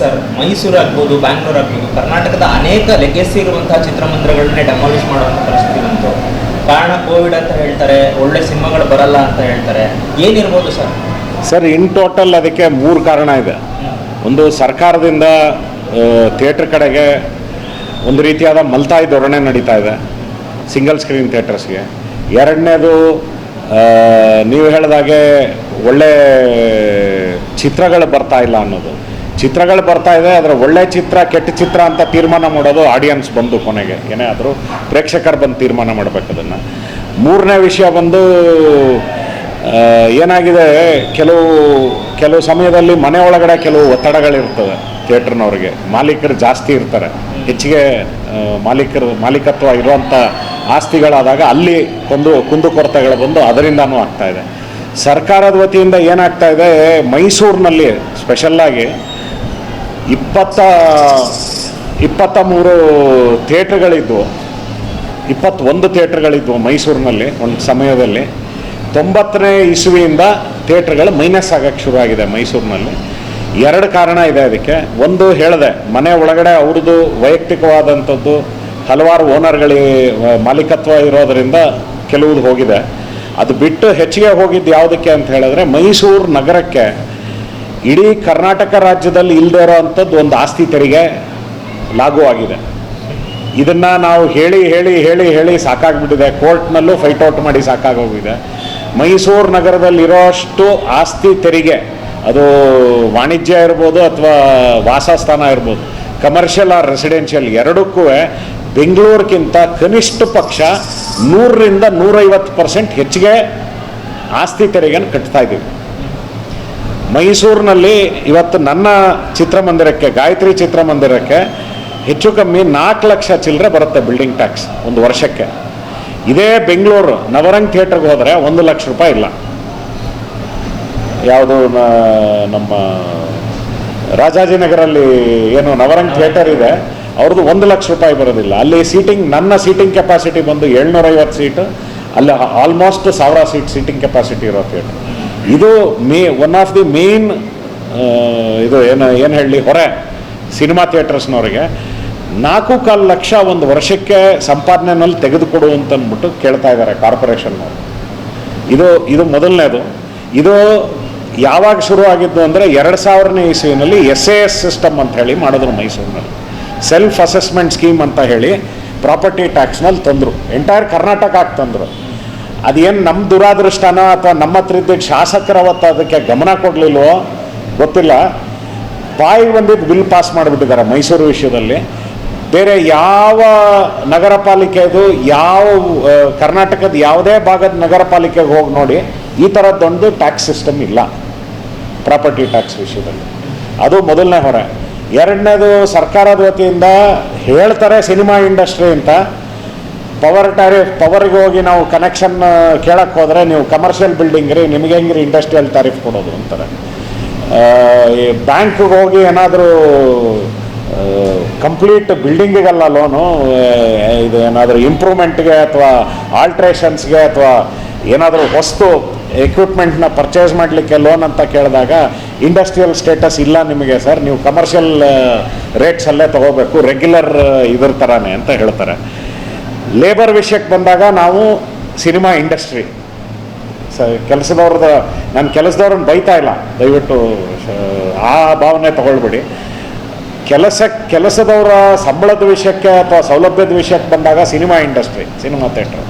Sir Mysuru ಆಗ್ಬೋದು ಬ್ಯಾಂಗ್ಳೂರ್ ಆಗ್ಬೋದು ಕರ್ನಾಟಕದ ಅನೇಕ ಲೆಗೆಸಿ ಇರುವಂತಹ ಚಿತ್ರಮಂದಿರಗಳನ್ನೇ ಡೆಮಾಲಿಷ್ ಮಾಡುವಂಥ ಪರಿಸ್ಥಿತಿ ಬಂತು. ಕಾರಣ ಕೋವಿಡ್ ಅಂತ ಹೇಳ್ತಾರೆ ಒಳ್ಳೆ ಸಿನಿಮಾಗಳು ಬರಲ್ಲ ಅಂತ ಹೇಳ್ತಾರೆ. ಏನಿರ್ಬೋದು ಸರ್? ಸರ್ ಇನ್ ಟೋಟಲ್ ಅದಕ್ಕೆ ಮೂರು ಕಾರಣ ಇದೆ. ಒಂದು ಸರ್ಕಾರದಿಂದ ಥಿಯೇಟ್ರ್ ಕಡೆಗೆ ಒಂದು ರೀತಿಯಾದ ಮಲ್ತಾಯಿ ಧೋರಣೆ ನಡೀತಾ ಇದೆ ಸಿಂಗಲ್ ಸ್ಕ್ರೀನ್ ಥಿಯೇಟರ್ಸ್ಗೆ ಎರಡನೇದು ನೀವು ಹೇಳಿದಾಗೆ ಒಳ್ಳೆ ಚಿತ್ರಗಳು ಬರ್ತಾ ಇಲ್ಲ ಅನ್ನೋದು. ಚಿತ್ರಗಳು ಬರ್ತಾ ಇದೆ ಅದರ ಒಳ್ಳೆ ಚಿತ್ರ, ಕೆಟ್ಟ ಚಿತ್ರ ಅಂತ ತೀರ್ಮಾನ ಮಾಡೋದು ಆಡಿಯನ್ಸ್ ಬಂದು ಕೊನೆಗೆ. ಏನೇ ಆದರೂ ಪ್ರೇಕ್ಷಕರು ಬಂದು ತೀರ್ಮಾನ ಮಾಡಬೇಕು ಅದನ್ನು. ಮೂರನೇ ವಿಷಯ ಬಂದು ಏನಾಗಿದೆ, ಕೆಲವು ಕೆಲವು ಸಮಯದಲ್ಲಿ ಮನೆ ಒಳಗಡೆ ಕೆಲವು ಒತ್ತಡಗಳಿರ್ತವೆ ಥಿಯೇಟ್ರ್ನವ್ರಿಗೆ. ಮಾಲೀಕರು ಜಾಸ್ತಿ ಇರ್ತಾರೆ. ಹೆಚ್ಚಿಗೆ ಮಾಲೀಕರು, ಮಾಲೀಕತ್ವ ಇರುವಂಥ ಆಸ್ತಿಗಳಾದಾಗ ಅಲ್ಲಿ ಒಂದು ಕುಂದುಕೊರತೆಗಳು ಬಂದು ಅದರಿಂದನೂ ಆಗ್ತಾಯಿದೆ ಸರ್ಕಾರದ ವತಿಯಿಂದ ಏನಾಗ್ತಾ ಇದೆ, ಮೈಸೂರಿನಲ್ಲಿ ಸ್ಪೆಷಲ್ಲಾಗಿ ಇಪ್ಪತ್ತ ಇಪ್ಪತ್ತ ಮೂರು ಥಿಯೇಟ್ರ್ಗಳಿದ್ವು. ಇಪ್ಪತ್ತೊಂದು ಥಿಯೇಟ್ರ್ಗಳಿದ್ವು ಮೈಸೂರಿನಲ್ಲಿ, ಒಂದು ಸಮಯದಲ್ಲಿ. ತೊಂಬತ್ತನೇ ಇಸುವಿಯಿಂದ ಥಿಯೇಟ್ರ್ಗಳು ಮೈನಸ್ ಆಗೋಕ್ಕೆ ಆಗಿದೆ ಮೈಸೂರಿನಲ್ಲಿ. ಎರಡು ಕಾರಣ ಇದೆ ಅದಕ್ಕೆ. ಒಂದು ಹೇಳಿದೆ, ಮನೆ ಒಳಗಡೆ ಅವ್ರದ್ದು ವೈಯಕ್ತಿಕವಾದಂಥದ್ದು, ಹಲವಾರು ಓನರ್ಗಳಿಗೆ ಮಾಲೀಕತ್ವ ಇರೋದರಿಂದ ಕೆಲವುದು ಹೋಗಿದೆ. ಅದು ಬಿಟ್ಟು ಹೆಚ್ಚಿಗೆ ಹೋಗಿದ್ದು ಯಾವುದಕ್ಕೆ ಅಂತ ಹೇಳಿದ್ರೆ ಮೈಸೂರು ನಗರಕ್ಕೆ ಇಡೀ ಕರ್ನಾಟಕ ರಾಜ್ಯದಲ್ಲಿ ಇಲ್ಲದೆ ಇರೋವಂಥದ್ದು ಒಂದು ಆಸ್ತಿ ತೆರಿಗೆ ಲಾಗೂ ಆಗಿದೆ ಇದನ್ನ ನಾವು ಹೇಳಿ ಹೇಳಿ ಹೇಳಿ ಹೇಳಿ ಸಾಕಾಗ್ಬಿಟ್ಟಿದೆ. ಕೋರ್ಟ್ನಲ್ಲೂ ಔಟ್ ಮಾಡಿ ಸಾಕಾಗೋಗಿದೆ. ಮೈಸೂರು ನಗರದಲ್ಲಿ ಇರೋಷ್ಟು ಆಸ್ತಿ ತೆರಿಗೆ, ಅದು ವಾಣಿಜ್ಯ ಇರ್ಬೋದು ಅಥವಾ ವಾಸಸ್ಥಾನ ಇರ್ಬೋದು ಕಮರ್ಷಿಯಲ್ ಆರ್ ರೆಸಿಡೆನ್ಷಿಯಲ್ ಎರಡಕ್ಕೂ ಬೆಂಗಳೂರಿಗಿಂತ ಕನಿಷ್ಠ ಪಕ್ಷ ನೂರರಿಂದ ನೂರೈವತ್ತು ಪರ್ಸೆಂಟ್ ಹೆಚ್ಚಿಗೆ ಆಸ್ತಿ ತೆರಿಗೆಯನ್ನು ಕಟ್ತಾ ಇದ್ದೀವಿ. ಮೈಸೂರಿನಲ್ಲಿ ಇವತ್ತು ನನ್ನ ಚಿತ್ರಮಂದಿರಕ್ಕೆ, ಗಾಯತ್ರಿ ಚಿತ್ರಮಂದಿರಕ್ಕೆ ಹೆಚ್ಚು ಕಮ್ಮಿ ನಾಲ್ಕು ಲಕ್ಷ ಚಿಲ್ಲರೆ ಬರುತ್ತೆ ಬಿಲ್ಡಿಂಗ್ ಟ್ಯಾಕ್ಸ್ ಒಂದು ವರ್ಷಕ್ಕೆ. ಇದೇ ಬೆಂಗಳೂರು, ನವರಂಗ್ ಥಿಯೇಟ್ರಿಗೆ ಹೋದರೆ ಒಂದು ಲಕ್ಷ ರೂಪಾಯಿ ಇಲ್ಲ. ಯಾವುದು ನಮ್ಮ ರಾಜಾಜಿನಗರಲ್ಲಿ ಏನು ನವರಂಗ್ ಥಿಯೇಟರ್ ಇದೆ, ಅವ್ರದ್ದು ಒಂದು ಲಕ್ಷ ರೂಪಾಯಿ ಬರೋದಿಲ್ಲ. ಅಲ್ಲಿ ಸೀಟಿಂಗ್ ನನ್ನ ಸೀಟಿಂಗ್ ಕೆಪಾಸಿಟಿ ಬಂದು ಏಳ್ನೂರೈವತ್ತು ಸೀಟು ಅಲ್ಲಿ ಆಲ್ಮೋಸ್ಟ್ ಸಾವಿರ ಸೀಟ್ ಸೀಟಿಂಗ್ ಕೆಪಾಸಿಟಿ ಇರೋ ಥಿಯೇಟರ್ ಇದು may one of the main ಇದು ಏನು ಏನು ಹೇಳಲಿ ಹೊರೆ ಸಿನಿಮಾ ಥಿಯೇಟರ್ಸ್ನವ್ರಿಗೆ ನಾಲ್ಕು ಕಾಲು ಲಕ್ಷ ಒಂದು ವರ್ಷಕ್ಕೆ ಸಂಪಾದನೆನಲ್ಲಿ ತೆಗೆದುಕೊಡು ಅಂತ ಅಂದ್ಬಿಟ್ಟು ಕೇಳ್ತಾ ಇದ್ದಾರೆ ಕಾರ್ಪೊರೇಷನ್ನವರು. ಇದು ಇದು ಮೊದಲನೇದು. ಇದು ಯಾವಾಗ ಶುರು ಆಗಿದ್ದು ಅಂದರೆ ಎರಡು ಸಾವಿರನೇ ಇಸ್ವಿನಲ್ಲಿ ಎಸ್ ಎ ಎಸ್ ಸಿಸ್ಟಮ್ ಅಂತ ಹೇಳಿ ಮಾಡಿದ್ರು ಮೈಸೂರಿನಲ್ಲಿ. ಸೆಲ್ಫ್ ಅಸೆಸ್ಮೆಂಟ್ ಸ್ಕೀಮ್ ಅಂತ ಹೇಳಿ ಪ್ರಾಪರ್ಟಿ ಟ್ಯಾಕ್ಸ್ನಲ್ಲಿ ತಂದರು. ಎಂಟೈರ್ ಕರ್ನಾಟಕಕ್ಕೆ ತಂದರು. ಅದೇನು ನಮ್ಮ ದುರಾದೃಷ್ಟನ ಅಥವಾ ನಮ್ಮ ಹತ್ರ ಇದ್ದಿದ್ದ ಶಾಸಕರ ಅವತ್ತು ಅದಕ್ಕೆ ಗಮನ ಕೊಡಲಿಲ್ವೋ, ಗೊತ್ತಿಲ್ಲ. ಬಾಯಿ ಬಂದಿದ್ದು ಬಿಲ್ ಪಾಸ್ ಮಾಡಿಬಿಟ್ಟಿದ್ದಾರೆ ಮೈಸೂರು ವಿಷಯದಲ್ಲಿ. ಬೇರೆ ಯಾವ ನಗರ ಪಾಲಿಕೆದು ಯಾವ ಕರ್ನಾಟಕದ ಯಾವುದೇ ಭಾಗದ ನಗರ ಪಾಲಿಕೆಗೆ ಹೋಗಿ ನೋಡಿ, ಈ ಥರದ್ದೊಂದು ಟ್ಯಾಕ್ಸ್ ಸಿಸ್ಟಮ್ ಇಲ್ಲ. ಪ್ರಾಪರ್ಟಿ ಟ್ಯಾಕ್ಸ್ ವಿಷಯದಲ್ಲಿ. ಅದು ಮೊದಲನೇ ಹೊರೆ. ಎರಡನೇದು ಸರ್ಕಾರದ ವತಿಯಿಂದ ಹೇಳ್ತಾರೆ ಸಿನಿಮಾ ಇಂಡಸ್ಟ್ರಿ ಅಂತ. ಪವರ್ ಟ್ಯಾರಿಫ್ ಪವರ್ಗೆ ಹೋಗಿ ನಾವು ಕನೆಕ್ಷನ್ ಕೇಳಕ್ಕೆ ಹೋದರೆ ನೀವು ಕಮರ್ಷಿಯಲ್ ಬಿಲ್ಡಿಂಗ್ ರೀ, ನಿಮಗೆ ಹೆಂಗ್ರಿ ಇಂಡಸ್ಟ್ರಿಯಲ್ ಟ್ಯಾರಿಫ್ ಕೊಡೋದು ಅಂತಾರೆ. ಈ ಬ್ಯಾಂಕ್ಗೆ ಹೋಗಿ ಏನಾದರೂ ಕಂಪ್ಲೀಟ್ ಬಿಲ್ಡಿಂಗಿಗೆಲ್ಲ ಲೋನು ಇದು ಏನಾದರೂ ಇಂಪ್ರೂವ್ಮೆಂಟ್ಗೆ ಅಥವಾ ಆಲ್ಟ್ರೇಷನ್ಸ್ಗೆ ಅಥವಾ ಏನಾದರೂ ವಸ್ತು ಎಕ್ವಿಪ್ಮೆಂಟ್ನ ಪರ್ಚೇಸ್ ಮಾಡಲಿಕ್ಕೆ ಲೋನ್ ಅಂತ ಕೇಳಿದಾಗ ಇಂಡಸ್ಟ್ರಿಯಲ್ ಸ್ಟೇಟಸ್ ಇಲ್ಲ ನಿಮಗೆ ಸರ್ ನೀವು ಕಮರ್ಷಿಯಲ್ ರೇಟ್ಸಲ್ಲೇ ತೊಗೋಬೇಕು ರೆಗ್ಯುಲರ್ ಇದ್ರ ಥರನೇ ಅಂತ ಹೇಳ್ತಾರೆ. ಲೇಬರ್ ವಿಷಯಕ್ಕೆ ಬಂದಾಗ ನಾವು ಸಿನಿಮಾ ಇಂಡಸ್ಟ್ರಿ ಸ, ಕೆಲಸದವ್ರದ ನನ್ನ ಕೆಲಸದವ್ರನ್ನ ಬೈತಾ ಇಲ್ಲ. ದಯವಿಟ್ಟು ಆ ಭಾವನೆ ತಗೊಳ್ಬೇಡಿ. ಕೆಲಸ, ಕೆಲಸದವರ ಸಂಬಳದ ವಿಷಯಕ್ಕೆ ಅಥವಾ ಸೌಲಭ್ಯದ ವಿಷಯಕ್ಕೆ ಬಂದಾಗ ಸಿನಿಮಾ ಇಂಡಸ್ಟ್ರಿ ಸಿನಿಮಾ ಥಿಯೇಟ್ರ್